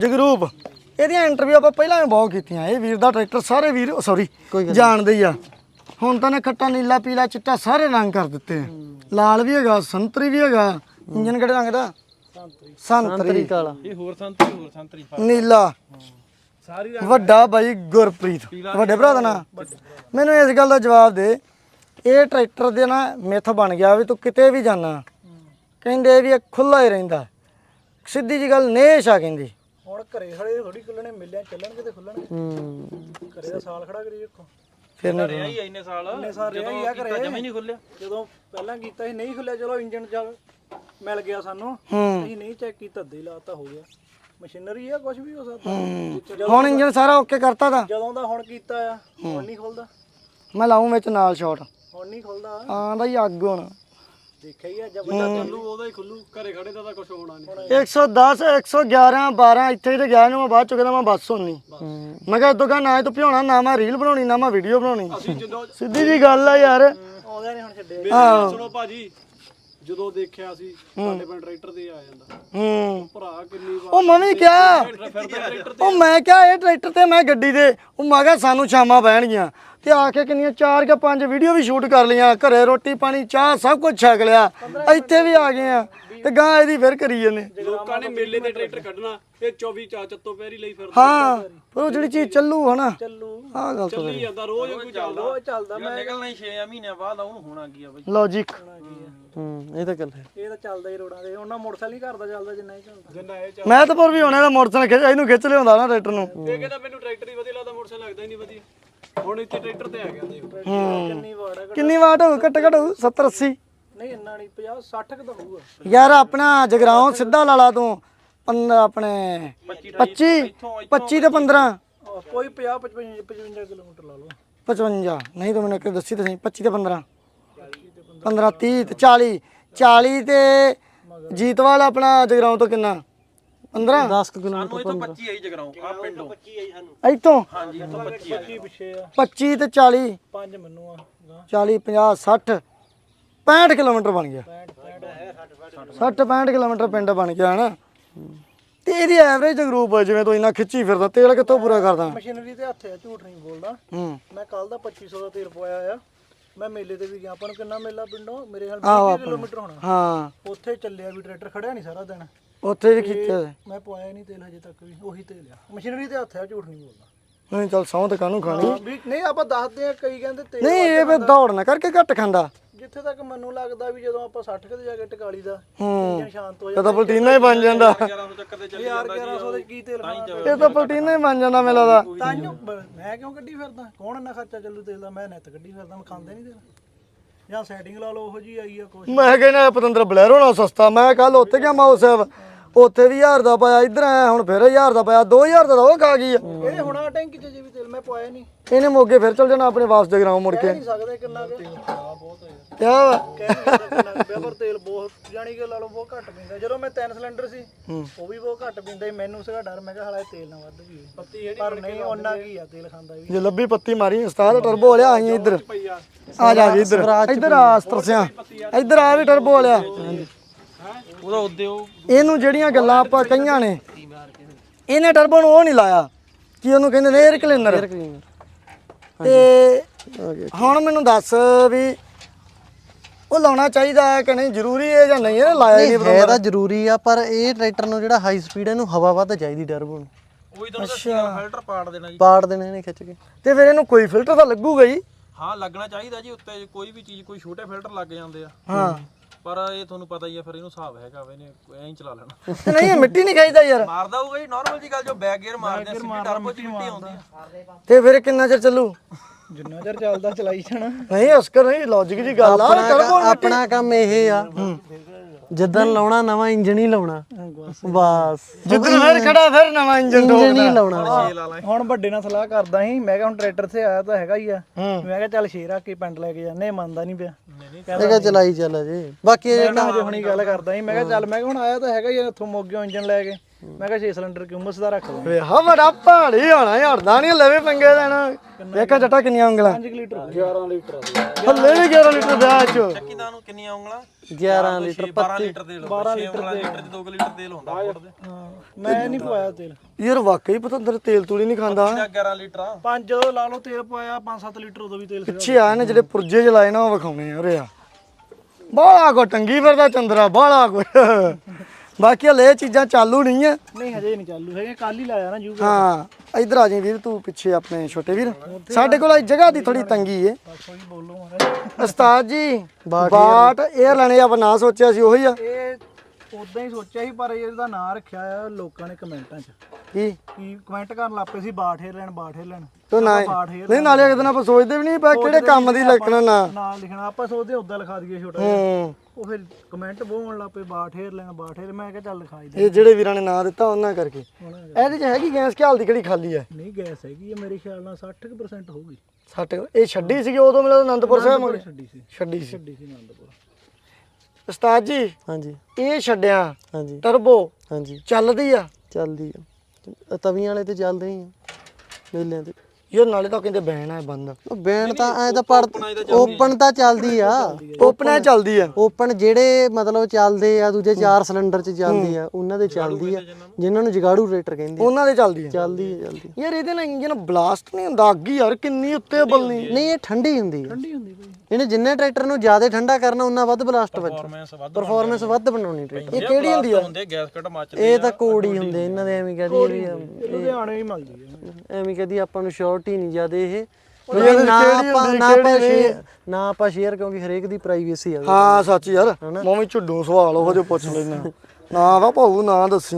ਜਗਰੂਪ ਇਹਦੀਆਂ ਇੰਟਰਵਿਊ ਆਪਾਂ ਪਹਿਲਾਂ ਵੀ ਬਹੁਤ ਕੀਤੀਆਂ। ਇਹ ਵੀਰ ਦਾ ਟਰੈਕਟਰ ਸਾਰੇ ਵੀਰ ਸੌਰੀ ਜਾਣਦੇ ਹੀ ਆ। ਹੁਣ ਤਾਂ ਨੇ ਖੱਟਾ ਨੀਲਾ ਪੀਲਾ ਚਿੱਟਾ ਸਾਰੇ ਰੰਗ ਕਰ ਦਿੱਤੇ ਆ। ਲਾਲ ਵੀ ਹੈਗਾ ਸੰਤਰੀ ਵੀ ਹੈਗਾ ਇੰਜਨ ਕਿਹੜੇ ਰੰਗ ਦਾ? ਸੰਤਰੀ। ਕਾਲਾ। ਇਹ ਹੋਰ ਸੰਤਰੀ ਹੋਰ ਸੰਤਰੀ ਨੀਲਾ। ਸਾਰੀ ਵੱਡਾ ਬਾਈ ਗੁਰਪ੍ਰੀਤ। ਵੱਡੇ ਭਰਾ ਦਾ ਨਾਂ। ਮੈਨੂੰ ਇਸ ਗੱਲ ਦਾ ਜਵਾਬ ਦੇ ਇਹ ਟਰੈਕਟਰ ਦੇ ਨਾ ਮਿੱਥ ਬਣ ਗਿਆ ਵੀ ਤੂੰ ਕਿਤੇ ਵੀ ਜਾਣਾ ਕਹਿੰਦੇ ਵੀ ਇਹ ਖੁੱਲਾ ਹੀ ਰਹਿੰਦਾ। ਸਿੱਧੀ ਜੀ ਗੱਲ ਨੇਸ਼ ਆ ਕਹਿੰਦੀ। ਹੁਣ ਘਰੇ ਖੜੇ ਥੋੜੀ ਖੁੱਲਣੇ ਮਿਲਿਆ ਚੱਲਣਗੇ ਤੇ ਖੁੱਲਣਗੇ। ਹੂੰ। ਘਰੇ ਦਾ ਸਾਲ ਖੜਾ ਕਰੀ ਵੇਖੋ ਫਿਰ ਨਹੀਂ ਰਿਹਾ ਹੀ ਆ ਇੰਨੇ ਸਾਲ। ਇੰਨੇ ਸਾਲ ਰਿਹਾ ਹੀ ਆ ਘਰੇ। ਜਮਾ ਹੀ ਨਹੀਂ ਖੁੱਲਿਆ। ਜਦੋਂ ਪਹਿਲਾਂ ਕੀਤਾ ਸੀ ਨਹੀਂ ਖੁੱਲਿਆ ਚਲੋ ਇੰਜਨ ਚੱਲ ਮਿਲ ਗਿਆ ਸਾਨੂੰ। ਅਸੀਂ ਨਹੀਂ ਚੈੱਕ ਕੀਤਾ ਅੱਧੇ ਹੀ ਲਾਤਾ ਹੋ ਗਿਆ। ਮਸ਼ੀਨਰੀ ਆ ਕੁਝ ਵੀ ਹੋ ਸਕਦਾ। ਹੁਣ ਇੰਜਨ ਸਾਰਾ ਓਕੇ ਕਰਤਾ ਦਾ ਜਦੋਂ ਦਾ ਹੁਣ ਕੀਤਾ ਆ ਹੁਣ ਨਹੀਂ ਖੁੱਲਦਾ। ਮੈਂ ਲਾਉਂ ਵਿੱਚ ਨਾਲ ਸ਼ਾਟ ਹੁਣ ਨਹੀਂ ਖੁੱਲਦਾ। ਆਂਦਾ ਹੀ ਅੱਗ ਹੁਣ। ਦੇਖਿਆ ਹੀ ਆ ਜਬ ਚੱਲੂ ਉਹਦਾ ਹੀ ਖੁੱਲੂ ਘਰੇ ਖੜੇ ਦਾ ਤਾਂ ਕੁਝ ਹੋਣਾ ਨਹੀਂ। 110 111 12 ਇੱਥੇ ਤੇ ਗਿਆ ਨੂੰ ਮੈਂ ਬਾਅਦ ਚ ਕਹਿੰਦਾ ਮੈਂ ਬੱਸ ਹੁੰਨੀ। ਮੈਂ ਕਿਹਾ ਇਦੋਂ ਕਾ ਨਾ ਇਹ ਤੂੰ ਭਿਉਣਾ ਨਾ ਮੈਂ ਰੀਲ ਬਣਾਉਣੀ ਨਾ ਮੈਂ ਵੀਡੀਓ ਬਣਾਉਣੀ। ਅਸੀਂ ਜਦੋਂ ਸਿੱਧੀ ਜੀ ਗੱਲ ਆ ਯਾਰ। ਆਉਂਦਾ ਨਹੀਂ ਹੁਣ ਛੱਡੇ ਮੇਰੀ ਗੱਲ ਸੁਣੋ ਭਾਜੀ ਜਦੋਂ ਦੇਖਿਆ ਸੀ ਸਾਡੇ ਪਿੰਡ ਟਰੈਕਟਰ ਤੇ ਆ ਜਾਂਦਾ। ਹੂੰ। ਭਰਾ ਕਿੰਨੀ ਵਾਰ ਉਹ ਮੈਂ ਵੀ ਕਿਹਾ ਉਹ ਮੈਂ ਕਿਹਾ ਇਹ ਟਰੈਕਟਰ ਤੇ ਮੈਂ ਗੱਡੀ ਦੇ। ਉਹ ਮੈਂ ਕਿਹਾ ਸਾਨੂੰ ਸ਼ਾਮਾਂ ਬਹਿਣਗੀਆਂ। ਤੇ ਆ ਕੇ ਕਿੰਨੀਆਂ ਚਾਰ ਕਿ ਪੰਜ ਵੀਡੀਓ ਵੀ ਸ਼ੂਟ ਕਰ ਲਈਆਂ। ਘਰੇ ਰੋਟੀ ਪਾਣੀ ਚਾਹ ਸਭ ਕੁਝ ਛਕ ਲਿਆ। ਇੱਥੇ ਵੀ ਆ ਗਏ ਆ। ਤੇ ਗਾਂ ਇਹਦੀ ਫਿਰ ਕਰੀ ਜਾਂਦੇ। ਲੋਕਾਂ ਨੇ ਮੇਲੇ ਤੇ ਟਰੈਕਟਰ ਕੱਢਣਾ ਇਹ 24 ਚਾ ਚੱਤੋ ਪੈਰੀ ਲਈ ਫਿਰਦਾ ਹਾਂ ਪਰ ਉਹ ਜਿਹੜੀ ਚੀਜ਼ ਚੱਲੂ ਹਨਾ। ਚੱਲੂ। ਆਹ ਗੱਲ ਤੋਂ ਚੱਲੀ ਜਾਂਦਾ ਰੋਜ਼ ਕੋਈ ਚੱਲਦਾ। ਉਹ ਚੱਲਦਾ ਮੈਂ ਨਿਕਲਣਾ ਹੀ 6 ਮਹੀਨਿਆਂ ਬਾਅਦ ਆ ਉਹਨੂੰ ਹੋਣਾ ਕੀ ਆ ਬਈ। ਲੌਜੀਕ ਹੂੰ ਇਹ ਤਾਂ ਗੱਲ ਹੈ। ਇਹ ਤਾਂ ਚੱਲਦਾ ਹੀ ਰੋਡਾਂ ਤੇ ਉਹਨਾਂ ਮੋਟਰਸਾਈਕਲ ਨਹੀਂ ਕਰਦਾ ਚੱਲਦਾ ਜਿੰਨਾ ਹੀ ਚੱਲਦਾ। ਜਿੰਨਾ ਇਹ ਮੈਂ ਤਾਂ ਪਰ ਵੀ ਹੋਣਾ ਦਾ ਮੋਟਰਸਾਈਕਲ ਖਿੱਚ ਇਹਨੂੰ ਖਿੱਚ ਲਿਆਉਂਦਾ ਨਾ ਟਰੈਕਟਰ ਨੂੰ। ਇਹ ਕਹਿੰਦਾ ਮੈਨੂੰ ਟਰੈਕਟਰ ਹੀ ਵਧੀਆ ਲੱਗਦਾ ਮੋਟਰਸਾਈਕਲ ਲੱਗਦਾ ਹੀ ਨਹੀਂ ਵਧੀਆ। ਹੁਣ ਇੱਥੇ ਟਰੈਕਟਰ ਤੇ ਆ ਗਿਆ ਦੇਖ। ਕਿੰਨੀ ਵਾਰ ਹੈ ਕਿੰਨੀ ਵਾਟ ਹੋਊ? ਘੱਟ ਘੱਟ ਹੋਊ? 70 80 ਨਹੀਂ ਇੰਨਾ ਨਹੀਂ 50 60 ਕ ਤਾਂ ਹੋਊਗਾ। ਯਾਰ ਆਪਣਾ ਜਗਰਾਉਂ ਸਿੱਧਾ ਲਾ ਲਾ ਤੂੰ। 15 ਆਪਣੇ 25 25 ਤੇ 15 ਆਹ, ਕੋਈ 50 55 55 ਕਿਲੋਮੀਟਰ ਲਾ ਲਓ। 55 ਨਹੀਂ ਤੂੰ ਮੈਨੂੰ ਇੱਕ ਦੱਸੀ ਤਾਂ ਸਹੀ 25 ਤੇ 15 15 30 ਤੇ 40 40 ਤੇ ਜੀਤਵਾਲ ਆਪਣਾ ਜਗਰਾਉਂ ਤੋਂ ਕਿੰਨਾ? 15 10 ਕਿਲੋਮੀਟਰ ਸਾਨੂੰ ਇੱਥੋਂ 25 ਆਈ ਜਗਰਾਉਂ ਆ ਪਿੰਡੋਂ। ਇੱਥੋਂ? ਹਾਂਜੀ ਇੱਥੋਂ 25 ਆਈ। 25 ਪਿੱਛੇ ਆ। 25 ਤੇ 40 ਪੰਜ ਮੈਨੂੰ ਆ ਗਾਂ 40 50 60 65 ਕਿਲੋਮੀਟਰ ਬਣ ਗਿਆ। 60 65 ਕਿਲੋਮੀਟਰ ਪਿੰਡ ਬਣ ਗਿਆ ਹਨਾ? ਤੇ ਇਹਦੀ ਐਵਰੇਜ ਗਰੂਪ ਜਿਵੇਂ ਤੂੰ ਇੰਨਾ ਖਿੱਚੀ ਫਿਰਦਾ ਤੇਲ ਕਿੱਥੋਂ ਪੂਰਾ ਕਰਦਾ? ਮਸ਼ੀਨਰੀ ਤੇ ਹੱਥ ਆ ਝੂਠ ਨਹੀਂ ਬੋਲਦਾ। ਹੂੰ। ਮੈਂ ਕੱਲ ਦਾ 2500 ਦਾ ਤੇਲ ਪਵਾਇਆ ਆ। ਮੈਂ ਮੇਲੇ ਤੇ ਵੀ ਗਿਆ। ਆਪਾਂ ਨੂੰ ਕਿੰਨਾ ਮੇਲਾ ਪਿੰਡੋਂ? ਮੇਰੇ ਖਿਆਲ ਆਹੋ 20 ਕਿਲੋਮੀਟਰ ਹੋਣਾ। ਹਾਂ। ਉੱਥੇ ਚੱਲਿਆ ਵੀ ਟਰੈਕਟਰ ਖੜਿਆ ਨਹੀਂ ਸਾਰਾ ਦਿਨ। ਉੱਥੇ ਵੀ ਖਿੱਚਿਆ। ਮੈਂ ਪਵਾਇਆ ਨਹੀਂ ਤੇਲ ਹਜੇ ਤੱਕ ਵੀ। ਉਹੀ ਤੇਲ ਆ। ਮਸ਼ੀਨਰੀ ਤੇ ਹੱਥ ਆ ਝੂਠ ਨਹੀਂ ਬੋਲਦਾ। ਨਹੀਂ ਚੱਲ ਸੌਂ ਤੇ ਕਾਹਨੂੰ ਖਾਣੀ? ਹਾਂ, ਵੀ ਨਹੀਂ ਆਪਾਂ ਦੱਸਦੇ ਆ ਕਈ ਕਹਿੰਦੇ ਤੇਲ ਨਹੀਂ ਇਹ ਵੀ ਦੌੜ ਨਾ ਕਰਕੇ ਘੱਟ ਖਾਂਦਾ। ਜਿੱਥੇ ਤੱਕ ਮੈਨੂੰ ਲੱਗਦਾ ਵੀ ਜਦੋਂ ਆਪਾਂ 60 ਕਿਤੇ ਜਾ ਕੇ ਟਕਾਲੀ ਦਾ ਹੂੰ। ਸ਼ਾਂਤ ਹੋ ਕਦਾ ਪਲਟੀਨਾ ਹੀ ਬਣ ਜਾਂਦਾ। 1100 ਚੱਕਰ ਤੇ ਚੱਲੀ ਯਾਰ 1100 ਦੇ ਕੀ ਤੇਲ ਖਾਣਾ ਇਹ ਤਾਂ ਪਲਟੀਨਾ ਹੀ ਬਣ ਜਾਂਦਾ ਮੈਨੂੰ ਲੱਗਦਾ। ਤਾਂਯੋ ਮੈਂ ਕਿਉਂ ਕੱਢੀ ਫਿਰਦਾ? ਕੌਣ ਇੰਨਾ ਖਰਚਾ ਚੱਲੂ ਤੇਲ ਦਾ? ਮੈਂ ਨਿੱਤ ਕੱਢੀ ਫਿਰਦਾ ਮੈਂ ਖਾਂਦੇ ਨਹੀਂ ਤੇਲ। ਜਾਂ ਸੈਟਿੰਗ ਲਾ ਲਓ ਉਹੋ ਜੀ ਆਈ ਆ ਕੁਛ। ਮੈਂ ਕਹਿੰਦਾ ਪਤੰਦਰ ਬਲੈਰੋ ਨਾਲ ਸਸਤਾ। ਮੈਂ ਕੱਲ ਉੱਥੇ ਗਿਆ ਮਾਉ ਸਾਹਿਬ। ਉੱਥੇ ਵੀ 1000 ਦਾ ਪਾਇਆ ਇੱਧਰ ਆਇਆ ਹੁਣ ਫਿਰ 1000 ਦਾ ਪਾਇਆ 2000 ਦਾ ਤਾਂ ਉਹ ਖਾ ਗਈ ਆ। ਇਹ ਹੁਣ ਆ ਟੈਂਕੀ 'ਚ ਜੇ ਵੀ ਤੇਲ ਮੈਂ ਪਵਾਇਆ ਨਹੀਂ ਇਹਨੇ ਮੋਗੇ ਫਿਰ ਚਲ ਜਾਣਾ ਆਪਣੇ ਵਾਪਸ ਜਗਰਾਉਂ ਮੁੜ ਕਹਿ ਕੇ ਨਹੀਂ ਸਕਦੇ ਕਿੰਨਾ ਕੁ। ਬਹੁਤ ਕਿਆ ਵਾ? ਪਰ ਤੇਲ ਬਹੁਤ ਜਾਣੀ ਕਿ ਲਾ ਲਓ ਬਹੁਤ ਘੱਟ ਪੀਂਦਾ। ਜਦੋਂ ਮੈਂ ਤਿੰਨ ਸਿਲੰਡਰ ਸੀ ਉਹ ਵੀ ਬਹੁਤ ਘੱਟ ਪੀਂਦਾ ਸੀ। ਮੈਨੂੰ ਸੀਗਾ ਡਰ ਮੈਂ ਕਿਹਾ ਹਾਲਾ ਤੇਲ ਨਾ ਵੱਧ ਵੀ ਪੱਤੀ ਪਰ ਨਹੀਂ ਉਹਨਾਂ ਕੀ ਆ ਤੇਲ ਖਾਂਦਾ ਵੀ। ਜੇ ਲੱਭੀ ਪੱਤੀ ਮਾਰੀ ਉਸਤਾਦ ਟਰਬੋ ਵਾਲਿਆ ਆਈ ਇੱਧਰ। ਆ। ਜਾ ਜੀ ਇੱਧਰ। ਇੱਧਰ ਆ। ਤਰਸਿਆ ਇੱਧਰ ਆ ਵੀ ਟਰਬੋ ਵਾਲਿਆ ਉਹਦਾ ਉੱਦੇ ਉਹ ਇਹਨੂੰ ਜਿਹੜੀਆਂ ਗੱਲਾਂ ਆਪਾਂ ਕਹੀਆਂ ਨੇ ਇਹਨੇ ਟਰਬੋ ਨੂੰ ਉਹ ਨਹੀਂ ਲਾਇਆ ਕੀ ਉਹਨੂੰ ਕਹਿੰਦੇ ਨੇ 에ਅਰ ਕਲੀਨਰ ਤੇ ਹੁਣ ਮੈਨੂੰ ਦੱਸ ਵੀ ਉਹ ਲਾਉਣਾ ਚਾਹੀਦਾ ਹੈ ਕਿ ਨਹੀਂ ਜ਼ਰੂਰੀ ਹੈ ਜਾਂ ਨਹੀਂ? ਇਹ ਲਾਇਆ ਹੀ ਨਹੀਂ ਹੈ ਤਾਂ ਜ਼ਰੂਰੀ ਆ ਪਰ ਇਹ ਟਰੈਕਟਰ ਨੂੰ ਜਿਹੜਾ ਹਾਈ ਸਪੀਡ ਇਹਨੂੰ ਹਵਾ ਵੱਧ ਚਾਹੀਦੀ ਟਰਬੋ ਨੂੰ ਉਹੀ ਤਾਂ ਫਿਲਟਰ ਪਾੜ ਦੇਣਾ ਜੀ। ਪਾੜ ਦੇਣੇ ਨੇ ਖਿੱਚ ਕੇ। ਤੇ ਫਿਰ ਇਹਨੂੰ ਕੋਈ ਫਿਲਟਰ ਤਾਂ ਲੱਗੂਗਾ ਹੀ ਹਾਂ ਲੱਗਣਾ ਚਾਹੀਦਾ ਜੀ ਉੱਤੇ ਕੋਈ ਵੀ ਚੀਜ਼ ਕੋਈ ਛੋਟੇ ਫਿਲਟਰ ਲੱਗ ਜਾਂਦੇ ਆ। ਹਾਂ। ਪਰ ਇਹ ਤੁਹਾਨੂੰ ਪਤਾ ਹੀ ਆ ਫਿਰ ਇਹਨੂੰ ਹਿਸਾਬ ਹੈਗਾ ਵੇ ਨੇ ਐਂ ਹੀ ਚਲਾ ਲੈਣਾ। ਤੇ ਨਹੀਂ ਇਹ ਮਿੱਟੀ ਨਹੀਂ ਖਾਈਦਾ ਯਾਰ। ਮਾਰਦਾ ਹੋਊਗਾ ਜੀ ਨਾਰਮਲ ਜੀ ਗੱਲ ਜੋ ਬੈਕ ਗੇਅਰ ਮਾਰਦੇ ਆ ਸਿੱਧੀ ਟਰਬੋ ਚ ਮਿੱਟੀ ਆਉਂਦੀ ਆ। ਤੇ ਫਿਰ ਕਿੰਨਾ ਚਿਰ ਚੱਲੂ? ਜਿੰਨਾ ਚਿਰ ਚੱਲਦਾ ਚਲਾਈ ਜਾਣਾ। ਨਹੀਂ ਅਸਕਰ ਨਹੀਂ ਲੌਜੀਕ ਜੀ ਗੱਲ ਆ ਟਰਬੋ ਆਪਣਾ ਕੰਮ ਇਹ ਆ। ਜਿੱਦਣ ਲਾਉਣਾ ਨਵਾਂ ਇੰਜਨ ਹੀ ਲਾਉਣਾ। ਬਸ। ਜਿੱਦਣ ਫਿਰ ਖੜਾ ਫਿਰ ਨਵਾਂ ਇੰਜਨ ਲਾਉਣਾ। ਹੁਣ ਵੱਡੇ ਨਾਲ ਸਲਾਹ ਕਰਦਾ ਸੀ ਮੈਂ ਕਿਹਾ ਹੁਣ ਟਰੈਕਟਰ ਤੇ ਆਇਆ ਤਾਂ ਹੈਗਾ ਹੀ ਆ। ਮੈਂ ਕਿਹਾ ਚੱਲ ਸ਼ੇਰ ਆ ਕੇ ਪਿੰਡ ਲੈ ਕੇ ਜਾਂਦੇ ਮੰਨਦਾ ਨਹੀਂ ਪਿਆ। ਇਹ ਕਿਹਾ ਚਲਾਈ ਚੱਲ ਜੇ ਬਾਕੀ ਇਹ ਮੈਂ ਹਜੇ ਹੁਣੀ ਗੱਲ ਕਰਦਾ ਸੀ। ਮੈਂ ਕਿਹਾ ਚੱਲ ਮੈਂ ਕਿਹਾ ਹੁਣ ਆਇਆ ਤਾਂ ਹੈਗਾ ਹੀ ਆ ਇੱਥੋਂ ਮੋਗਿਓ ਇੰਜਨ ਲੈ ਕੇ। ਮੈਂ ਕਿਹਾ 6 ਸਿਲੰਡਰ ਕਿਉਮਸ ਦਾ ਰੱਖ ਲਓ ਵੇ ਹਾ ਬੜਾ ਪਹਾੜੀ ਹੋਣਾ ਹੜਦਾ ਨਹੀਂ ਲਵੇ ਪੰਗੇ ਦੇਣਾ ਵੇਖਾ ਜੱਟਾ ਕਿੰਨੀਆਂ ਉਂਗਲਾਂ। 5 ਲੀਟਰ। 11 ਲੀਟਰ ਹੱਲੇ ਵੀ 11 ਲੀਟਰ ਵਿਆਹ ਚ। ਕਿਦਾਂ ਨੂੰ ਕਿੰਨੀਆਂ ਉਂਗਲਾਂ? 11 ਲੀਟਰ 12 ਲੀਟਰ ਤੇਲ 12 ਲੀਟਰ ਲੀਟਰ ਚ 2 ਲੀਟਰ ਤੇਲ ਹੁੰਦਾ ਦੇ। ਮੈਂ ਨਹੀਂ ਪਵਾਇਆ ਤੇਲ। ਯਾਰ ਵਾਕਈ ਪਤੰਦਰ ਤੇਲ ਤੂੜੀ ਨਹੀਂ ਖਾਂਦਾ। ਜਾਂ 11 ਲੀਟਰ ਆ। ਪੰਜ ਜਦੋਂ ਲਾ ਲਓ ਤੇਲ ਪਵਾਇਆ 5-7 ਲੀਟਰ ਉਦੋਂ ਵੀ ਤੇਲ ਪਿੱਛੇ ਆ ਨੇ ਜਿਹੜੇ ਪੁਰਜੇ ਜਲਾਏ ਨਾ ਉਹ ਵਿਖਾਉਣੇ ਆ ਉਰੇ ਆ। ਬਾਹਲਾ ਕੋ ਟੰਗੀ ਫਿਰਦਾ ਚੰਦਰਾ ਬਾਹਲਾ ਕੋ। ਬਾਕੀ ਹਲੇ ਇਹ ਚੀਜ਼ਾਂ ਚਾਲੂ ਨਹੀਂ ਆ ਨਹੀਂ ਹਜੇ ਨਹੀਂ ਚਾਲੂ। ਹੈਗੇ ਕੱਲ ਹੀ ਲਾਇਆ ਨਾ ਜੂ ਹਾਂ ਇਧਰ ਆ ਜੀ ਵੀਰ ਤੂੰ ਪਿੱਛੇ ਆਪਣੇ ਛੋਟੇ ਵੀਰ। ਸਾਡੇ ਕੋਲ ਇਹ ਜਗ੍ਹਾ ਦੀ ਥੋੜੀ ਤੰਗੀ ਏ। ਉਸਤਾਦ ਜੀ ਬਾਟ 에ਅਰ ਲੈਣੇ ਆਪਾਂ ਨਾ ਸੋਚਿਆ ਸੀ ਉਹੀ ਆ। ਇਹ ਉਦਾਂ ਹੀ ਸੋਚਿਆ ਸੀ ਪਰ ਇਹਦਾ ਨਾਂ ਰੱਖਿਆ ਆ ਲੋਕਾਂ ਨੇ ਕਮੈਂਟਾਂ 'ਚ। ਕੀ? ਕੀ ਕਮੈਂਟ ਕਰਨ ਲੱਪੇ ਸੀ ਬਾਠੇ ਲੈਣ ਬਾਠੇ ਲੈਣ। ਤੂੰ ਨਾ ਨਹੀਂ ਨਾਲੇ ਇੱਕ ਦਿਨ ਆਪਾਂ ਸੋਚਦੇ ਵੀ ਨਹੀਂ ਪਾ ਕਿਹੜੇ ਕੰਮ ਦੀ ਲਿਖਣਾ ਨਾ। ਨਾਂ ਲਿਖਣਾ ਆਪਾਂ ਸੋਚਦੇ ਉਦਾਂ ਲਿਖਾ ਦਈਏ ਛੋਟਾ ਹੂੰ। ਉਹ ਫਿਰ ਕਮੈਂਟ ਬੋਲਣ ਲੱਪੇ ਬਾਠੇ ਲੈਣ ਬਾਠੇ ਮੈਂ ਕਿਹਾ ਚੱਲ ਲਿਖਾਈ ਦੇ ਇਹ ਜਿਹੜੇ ਵੀਰਾਂ ਨੇ ਨਾਂ ਦਿੱਤਾ ਉਹਨਾਂ ਕਰਕੇ। ਇਹਦੇ ਚ ਹੈਗੀ ਗੈਸ ਕਿ ਹਾਲ ਦੀ ਕਿਹੜੀ ਖਾਲੀ ਹੈ? ਨਹੀਂ ਗੈਸ ਹੈਗੀ ਇਹ ਮੇਰੇ ਖਿਆਲ ਨਾਲ 60% ਹੋਊਗੀ। ਸਾਡੇ ਇਹ ਛੱਡੀ ਸੀਗੀ ਉਦੋਂ ਮਿਲਦਾ ਅਨੰਦਪੁਰ ਸਾਹਿਬ ਮਗਰ? ਛੱਡੀ ਸੀ। ਛੱਡੀ ਸੀ। ਛੱਡੀ ਸੀ ਆਨੰਦਪੁਰ ਉਸਤਾਦ ਜੀ ਹਾਂਜੀ। ਇਹ ਛੱਡਿਆ। ਹਾਂਜੀ। ਟਰਬੋ। ਹਾਂਜੀ। ਚੱਲਦੀ ਆ। ਚੱਲਦੀ ਆ। ਤਵੀਆਂ ਵਾਲੇ ਤੇ ਚੱਲਦੇ ਹੀ ਆ। ਮੇਲਿਆਂ ਤੇ। ਯਾਰ ਨਾਲੇ ਤਾਂ ਕਹਿੰਦੇ ਬੈਨ ਹੈ ਬੰਦ। ਉਹ ਬੈਂਡ ਤਾਂ ਐ ਤਾਂ ਪੜ ਓਪਨ ਤਾਂ ਚੱਲਦੀ ਆ। ਓਪਨ ਚੱਲਦੀ ਆ। ਓਪਨ ਜਿਹੜੇ ਮਤਲਬ ਚੱਲਦੇ ਆ ਦੂਜੇ ਚਾਰ ਸਿਲੰਡਰ ਚ ਚੱਲਦੇ ਆ ਉਹਨਾਂ ਦੇ ਚੱਲਦੀ ਆ। ਜਿਨ੍ਹਾਂ ਨੂੰ ਜਗਾੜੂ ਰੇਟਰ ਕਹਿੰਦੇ ਆ। ਉਹਨਾਂ ਦੇ ਚੱਲਦੀ ਆ। ਚੱਲਦੀ ਆ ਚੱਲਦੀ ਯਾਰ ਇਹਦੇ ਨਾਲ ਇੰਜਨ ਬਲਾਸਟ ਨਹੀਂ ਹੁੰਦਾ ਅੱਗ ਹੀ ਯਾਰ ਕਿੰਨੀ ਉੱਤੇ ਬਲਣੀ। ਨਹੀਂ ਇਹ ਠੰਡੀ ਹੁੰਦੀ ਆ। ਠੰਡੀ ਹੁੰਦੀ ਬਈ ਇਹਨੇ ਜਿੰਨੇ ਟਰੈਕਟਰ ਨੂੰ ਜ਼ਿਆਦਾ ਠੰਡਾ ਕਰਨਾ ਉਹਨਾਂ ਵੱਧ ਬਲਾਸਟ ਵੱਜ ਪਰਫਾਰਮੈਂਸ ਵੱਧ ਪਰਫਾਰਮੈਂਸ ਵੱਧ ਬਣਾਉਣੀ ਟਰੈਕਟਰ ਇਹ ਕਿਹੜੀ ਹੁੰਦੀ ਆ? ਇਹ ਤਾਂ ਹੀ ਹੁੰਦੇ ਇਹਨਾਂ ਦੇ ਐਵੇਂ ਕਹਦੀ ਲੁਧਿਆਣੇ ਹੀ ਮਿਲਦੀ ਹੈ ਐਵੇਂ ਕਹਦੀ ਆਪਾਂ ਨੂੰ ਸ਼ੋਰਟੀ ਨਹੀਂ ਜ਼ਿਆਦੇ ਇਹ। ਨਾ ਆਪਾਂ ਨਾ ਆਪਾਂ ਨਾ ਆਪਾਂ ਸ਼ੇਅਰ ਕਿਉਂਕਿ ਹਰੇਕ ਦੀ ਪ੍ਰਾਈਵੇਸੀ ਆ ਹਾਂ ਸੱਚ ਯਾਰ ਮੈਂ ਵੀ ਝੁੱਡੂ ਸਵਾਲ ਉਹ ਜੋ ਪੁੱਛ ਲੈਣਾ ਨਾ ਵਾ ਭਾਊ ਨਾ ਦੱਸੀ।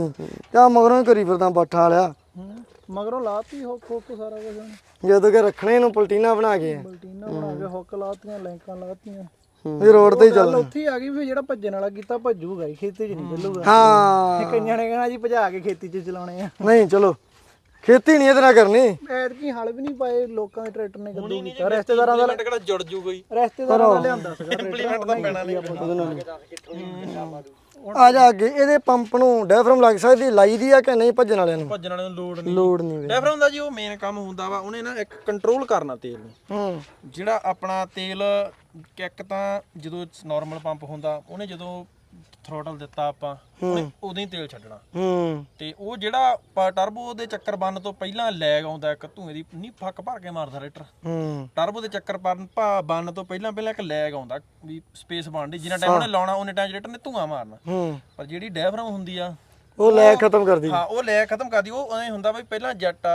ਕਿਆ ਮਗਰੋਂ ਹੀ ਕਰੀ ਫਿਰਦਾ ਬੱਠਾ ਵਾਲਿਆ। ਹੂੰ। ਮਗਰੋਂ ਲਾਤੀ ਹੁੱਕ ਹੁੱਕ ਸਾਰਾ ਕੁਝ ਜਦੋਂ ਕਿ ਰੱਖਣੇ ਨੂੰ ਪਲਟੀਨਾ ਬਣਾ ਕੇ। ਬਲਟੀਨਾ ਬਣਾ ਕੇ ਹੁੱਕ ਲਾਤੀਆਂ ਲੈਂਕਾਂ ਲਾਤੀਆਂ। ਇਹ ਰੋਡ ਤੇ ਹੀ ਚੱਲ। ਉੱਥੇ ਹੀ ਆ ਗਈ ਵੀ ਜਿਹੜਾ ਭੱਜਣ ਵਾਲਾ ਕੀਤਾ ਭੱਜੂਗਾ ਹੀ ਖੇਤੀ 'ਚ ਨਹੀਂ ਚੱਲੂਗਾ। ਹਾਂ। ਕਈਆਂ ਨੇ ਕਹਿਣਾ ਜੀ ਭਜਾ ਕੇ ਖੇਤੀ 'ਚ ਚਲਾਉਣੇ ਆ। ਨਹੀਂ ਚਲੋ। ਖੇਤੀ ਨਹੀਂ ਇਹਦੇ ਨਾਲ ਕਰਨੀ। ਐਤਕੀ ਹਲ ਵੀ ਨਹੀਂ ਪਾਏ ਲੋਕਾਂ ਦੇ ਟਰੈਕਟਰ ਨੇ ਕੱਦੂ ਕੀਤਾ ਰਿਸ਼ਤੇਦਾਰਾਂ ਦਾ ਕਿਹੜਾ ਜੁੜ ਜੂਗਾ ਹੀ ਰਿਸ਼ਤੇਦਾਰਾਂ ਦਾ ਲਿਆਂਦਾ ਸੀਗਾ ਇੰਪਲੀਮੈਂਟ ਤਾਂ ਪੈਣਾ ਨਹੀਂ। ਆ ਜਾ ਅੱਗੇ ਇਹਦੇ ਪੰਪ ਨੂੰ ਡੈਫਰਮ ਲੱਗ ਸਕਦੀ ਲਾਈ ਦੀ ਆ ਕਿ ਨਹੀਂ ਭੱਜਣ ਵਾਲਿਆਂ ਨੂੰ? ਭੱਜਣ ਵਾਲੇ ਨੂੰ ਲੋਡ ਨਹੀਂ। ਲੋਡ ਨਹੀਂ ਡੈਫਰਮ ਦਾ ਜੀ ਉਹ ਮੇਨ ਕੰਮ ਹੁੰਦਾ ਵਾ ਉਹਨੇ ਨਾ ਇੱਕ ਕੰਟਰੋਲ ਕਰਨਾ ਤੇਲ ਨੂੰ। ਹੂੰ। ਜਿਹੜਾ ਆਪਣਾ ਤੇਲ ਕਿੱਕ ਤਾਂ ਜਦੋਂ ਨਾਰਮਲ ਪੰਪ ਹੁੰਦਾ ਉਹਨੇ ਜਦੋਂ ਥ੍ਰੋਟਲ ਦਿੱਤਾ ਆਪਾਂ ਉਹਨੇ ਉਦੋਂ ਹੀ ਤੇਲ ਛੱਡਣਾ। ਹੂੰ। ਤੇ ਉਹ ਜਿਹੜਾ ਟਰਬੋ ਦੇ ਚੱਕਰ ਬੰਨ ਤੋਂ ਪਹਿਲਾਂ ਲੈਗ ਆਉਂਦਾ ਇੱਕ ਧੂਏ ਦੀ ਨਹੀਂ ਫੱਕ ਭਰ ਕੇ ਮਾਰਦਾ ਰੇਟਰ। ਹੂੰ। ਟਰਬੋ ਦੇ ਚੱਕਰ ਬੰਨ ਭਾ- ਬੰਨ ਤੋਂ ਪਹਿਲਾਂ ਪਹਿਲਾਂ ਇੱਕ ਲੈਗ ਆਉਂਦਾ ਵੀ ਸਪੇਸ ਬਣਦੀ ਜਿੰਨਾ ਟਾਈਮ ਉਹਨੇ ਲਾਉਣਾ ਉਹਨੇ ਟਾਈਮ ਰੇਟਰ ਨੇ ਧੂਆਂ ਮਾਰਨਾ। ਹੂੰ। ਪਰ ਜਿਹੜੀ ਡੈਫਰਮ ਹੁੰਦੀ ਆ ਉਹ ਲੈ ਖਤਮ ਕਰਦੀ। ਹਾਂ ਉਹ ਲੈ ਖਤਮ ਕਰਦੀ। ਉਹ ਐਂ ਹੁੰਦਾ ਬਈ ਪਹਿਲਾਂ ਜੱਟ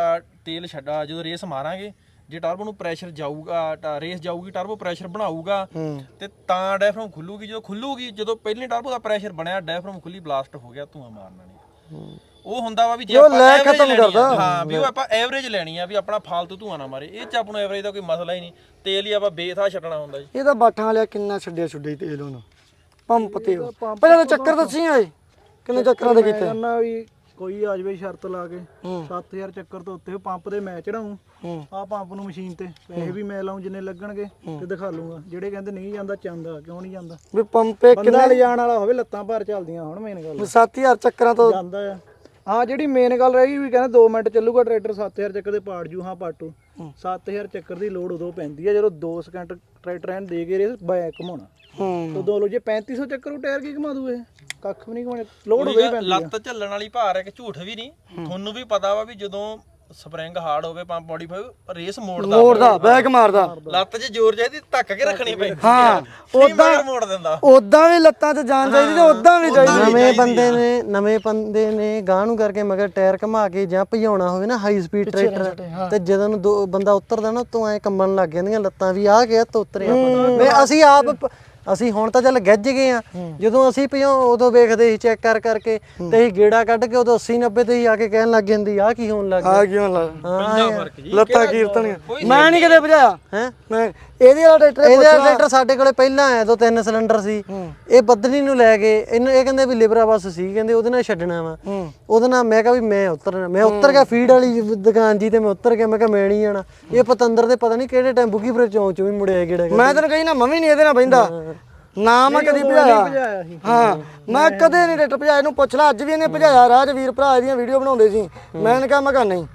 ਤੇਲ ਛੱਡਾ ਜਦੋਂ ਰੇਸ ਮਾਰਾਂਗੇ ਜੇ ਟਰਬੋ ਨੂੰ ਪ੍ਰੈਸ਼ਰ ਜਾਊਗਾ ਰੇਸ ਜਾਊਗੀ ਟਰਬੋ ਪ੍ਰੈਸ਼ਰ ਬਣਾਊਗਾ ਤੇ ਤਾਂ ਡੈਫਰਮ ਖੁੱਲੂਗੀ। ਜਦੋਂ ਖੁੱਲੂਗੀ ਜਦੋਂ ਪਹਿਲੇ ਟਰਬੋ ਦਾ ਪ੍ਰੈਸ਼ਰ ਬਣਿਆ ਡੈਫਰਮ ਖੁੱਲੀ ਬਲਾਸਟ ਹੋ ਗਿਆ ਧੂਆਂ ਮਾਰਨਾ ਨਹੀਂ ਉਹ ਹੁੰਦਾ ਵਾ ਵੀ ਜੇ ਆਪਾਂ ਲੈ ਖਤਮ ਕਰਦਾ। ਹਾਂ ਵੀ ਉਹ ਆਪਾਂ ਐਵਰੇਜ ਲੈਣੀ ਆ ਵੀ ਆਪਣਾ ਫਾਲਤੂ ਧੂਆਂ ਨਾ ਮਾਰੇ। ਇਹ ਚ ਆਪਾਂ ਨੂੰ ਐਵਰੇਜ ਦਾ ਕੋਈ ਮਸਲਾ ਹੀ ਨਹੀਂ। ਤੇਲ ਹੀ ਆਪਾਂ ਬੇਥਾ ਛੱਡਣਾ ਹੁੰਦਾ ਜੀ। ਇਹਦਾ ਬਾਠਾਂ ਵਾਲਿਆ ਕਿੰਨਾ ਛੱਡਿਆ ਛੁੱਡਿਆ ਤੇਲ ਉਹਨੂੰ। ਪੰਪ ਤੇ। ਪਹਿਲਾਂ ਤਾਂ ਚੱਕਰ ਦੱਸੀ ਆਏ ਕਿੰਨੇ ਚੱਕਰਾਂ ਦੇ ਕੀਤੇ? ਕੋਈ ਆ ਜਵੇ ਸ਼ਰਤ ਲਾ ਕੇ ਹੂੰ। 7000 ਚੱਕਰ ਤੋਂ ਉੱਤੇ ਪੰਪ ਦੇ ਮੈਂ ਚੜਾਉਂ ਹੂੰ। ਆ ਪੰਪ ਨੂੰ ਮਸ਼ੀਨ ਤੇ ਪੈਸੇ ਵੀ ਮੈਂ ਲਾਉਂ ਜਿੰਨੇ ਲੱਗਣਗੇ ਤੇ ਦਿਖਾ ਲੂੰਗਾ ਜਿਹੜੇ ਕਹਿੰਦੇ ਨਹੀਂ ਜਾਂਦਾ ਚੰਦਾ ਕਿਉਂ ਨਹੀਂ ਜਾਂਦਾ? ਵੀ ਪੰਪੇ ਬੰਦਾ ਲਿਜਾਣ ਵਾਲਾ ਹੋਵੇ ਲੱਤਾਂ ਭਾਰ ਚੱਲਦੀਆਂ ਹੁਣ ਮੇਨ ਗੱਲ। 7000 ਚੱਕਰਾਂ ਤੋਂ ਜਾਂਦਾ ਆ। ਹਾਂ ਜਿਹੜੀ ਮੇਨ ਗੱਲ ਰਹਿ ਗਈ ਵੀ ਕਹਿੰਦੇ 2 ਮਿੰਟ ਚੱਲੂਗਾ ਟਰੈਕਟਰ 7000 ਚੱਕਰ ਦੇ ਪਾੜ ਜੂ ਹਾਂ ਪਾਟੂ। 7000 ਚੱਕਰ ਦੀ ਲੋਡ ਉਦੋਂ ਪੈਂਦੀ ਆ ਜਦੋਂ 2 ਸਕਿੰਟ ਟਰੈਕਟਰ ਐਨ ਦੇ ਕੇ ਰੇ ਬੈਕ ਘਮਾਉਣਾ। ਹੂੰ। ਉਦੋਂ ਲੋ ਜੇ 3500 ਚੱਕਰ ਉਹ ਟਾਇਰ ਕੀ ਘਮਾ ਦੂ ਇਹ ਕੱਖ ਵੀ ਨਹੀਂ ਘਮਾਉਣਾ। ਲੋਡ ਹੋਵੇ ਹੀ ਪੈਂਦੀ ਆ। ਲੱਤ ਝੱਲਣ ਵਾਲੀ ਭਾਰ ਹੈ ਕਿ ਝੂਠ ਵੀ ਨਹੀਂ। ਤੁਹਾਨੂੰ ਵੀ ਪਤਾ ਵਾ ਵੀ ਜਦੋਂ ਸਪਰਿੰਗ ਹਾਰਡ ਹੋਵੇ ਪੰਪ ਮੋਡੀਫਾਈ ਰੇਸ ਮੋੜਦਾ ਮੋੜਦਾ ਬੈਕ ਮਾਰਦਾ। ਲੱਤ 'ਚ ਜ਼ੋਰ ਚਾਹੀਦੀ ਧੱਕ ਕੇ ਰੱਖਣੀ ਪੈਂਦੀ ਹਾਂ ਉਦਾਂ ਮੋੜ ਦਿੰਦਾ। ਉਦਾਂ ਵੀ ਲੱਤਾਂ 'ਚ ਜਾਨ ਚਾਹੀਦੀ ਤੇ ਉਦਾਂ ਵੀ ਚਾਹੀਦੀ। ਨਵੇਂ ਬੰਦੇ ਨੇ ਨਵੇਂ ਬੰਦੇ ਨੇ ਗਾਂ ਨੂੰ ਕਰਕੇ ਮਗਰ ਟਾਇਰ ਘੁਮਾ ਕੇ ਜਾਂ ਭਜਾਉਣਾ ਹੋਵੇ ਨਾ ਹਾਈ ਸਪੀਡ ਟਰੈਕਟਰ ਤੇ ਜਦੋਂ ਨੂੰ ਦੋ- ਬੰਦਾ ਉਤਰਦਾ ਨਾ ਤੋਂ ਐ ਕੰਬਣ ਲੱਗ ਜਾਂਦੀਆਂ ਲੱਤਾਂ ਵੀ ਆ ਗਿਆ ਤੋਂ ਉਤਰਿਆ। ਵੇ ਅਸੀਂ ਆਪ ਅਸੀਂ ਹੁਣ ਤਾਂ ਚੱਲ ਗੱਜ ਗਏ ਆ। ਜਦੋਂ ਅਸੀਂ ਭਜਾਉ ਉਦੋਂ ਵੇਖਦੇ ਸੀ ਚੈੱਕ ਕਰ ਕਰਕੇ ਤੇ ਅਸੀਂ ਗੇੜਾ ਕੱਢ ਕੇ ਉਦੋਂ 80 90 ਤੇ ਹੀ ਆ ਕੇ ਕਹਿਣ ਲੱਗ ਜਾਂਦੀ ਆ ਕੀ ਹੋਣ ਲੱਗ ਆ ਕਿਉਂ ਲਾ ਹਾਂ ਫ਼ਰਕ ਜੀ। ਲੱਤਾਂ ਕੀਰਤਨੀਆਂ ਮੈਂ ਨਹੀਂ ਕਦੇ ਭਜਾਇਆ ਹੈ? ਮੈਂ ਇਹਦੇ ਵਾਲਾ ਟਰੈਕਟਰ ਇਹਦੇ ਟਰੈਕਟਰ ਸਾਡੇ ਕੋਲੇ ਪਹਿਲਾਂ ਆਇਆ ਤੋਂ ਤਿੰਨ ਸਿਲੰਡਰ ਸੀ। ਇਹ ਬੱਦਨੀ ਨੂੰ ਲੈ ਗਏ ਇਹਨੂੰ ਇਹ ਕਹਿੰਦੇ ਵੀ ਲਿਬਰਾ ਬੱਸ ਸੀ ਕਹਿੰਦੇ ਉਹਦੇ ਨਾਲ ਛੱਡਣਾ ਵਾ। ਉਹਦੇ ਨਾਲ ਮੈਂ ਕਿਹਾ ਵੀ ਮੈਂ ਉਤਰਨਾ। ਮੈਂ ਉਤਰ ਗਿਆ ਫੀਡ ਵਾਲੀ ਦੁਕਾਨ ਜੀ ਤੇ ਮੈਂ ਉਤਰ ਗਿਆ ਮੈਂ ਕਿਹਾ ਮੈਂ ਨਹੀਂ ਜਾਣਾ। ਇਹ ਪਤੰਦਰ ਦੇ ਪਤਾ ਨਹੀਂ ਕਿਹੜੇ ਟਾਈਮ ਬੁੱਗੀਪੁਰ ਚੌਂਕ ਚੋਂ ਵੀ ਮੁੜਿਆ ਗੇੜਾ ਮੈਂ ਤੈਨੂੰ ਕਹੀ ਨਾ ਮੈਂ ਵੀ ਨਹੀਂ ਇਹਦੇ ਨਾਲ ਬਹਿੰਦਾ। ਨਾ ਮੈਂ ਕਦੀ ਭਜਾਇਆ? ਹਾਂ ਮੈਂ ਕਦੇ ਨਹੀਂ ਟਰੈਕਟਰ ਭਜਾਇਆ। ਇਹਨੂੰ ਪੁੱਛ ਲੈ ਅੱਜ ਵੀ ਇਹਨੇ ਭਜਾਇਆ ਰਾਜ ਵੀਰ ਭਰਾ ਇਹਦੀਆਂ ਵੀਡੀਓ ਬਣਾਉਂਦੇ ਸੀ। ਮੈਂ ਇਹਨੇ ਕਿਹਾ ਮੈਂ ਕਿਹਾ ਨਹੀਂ।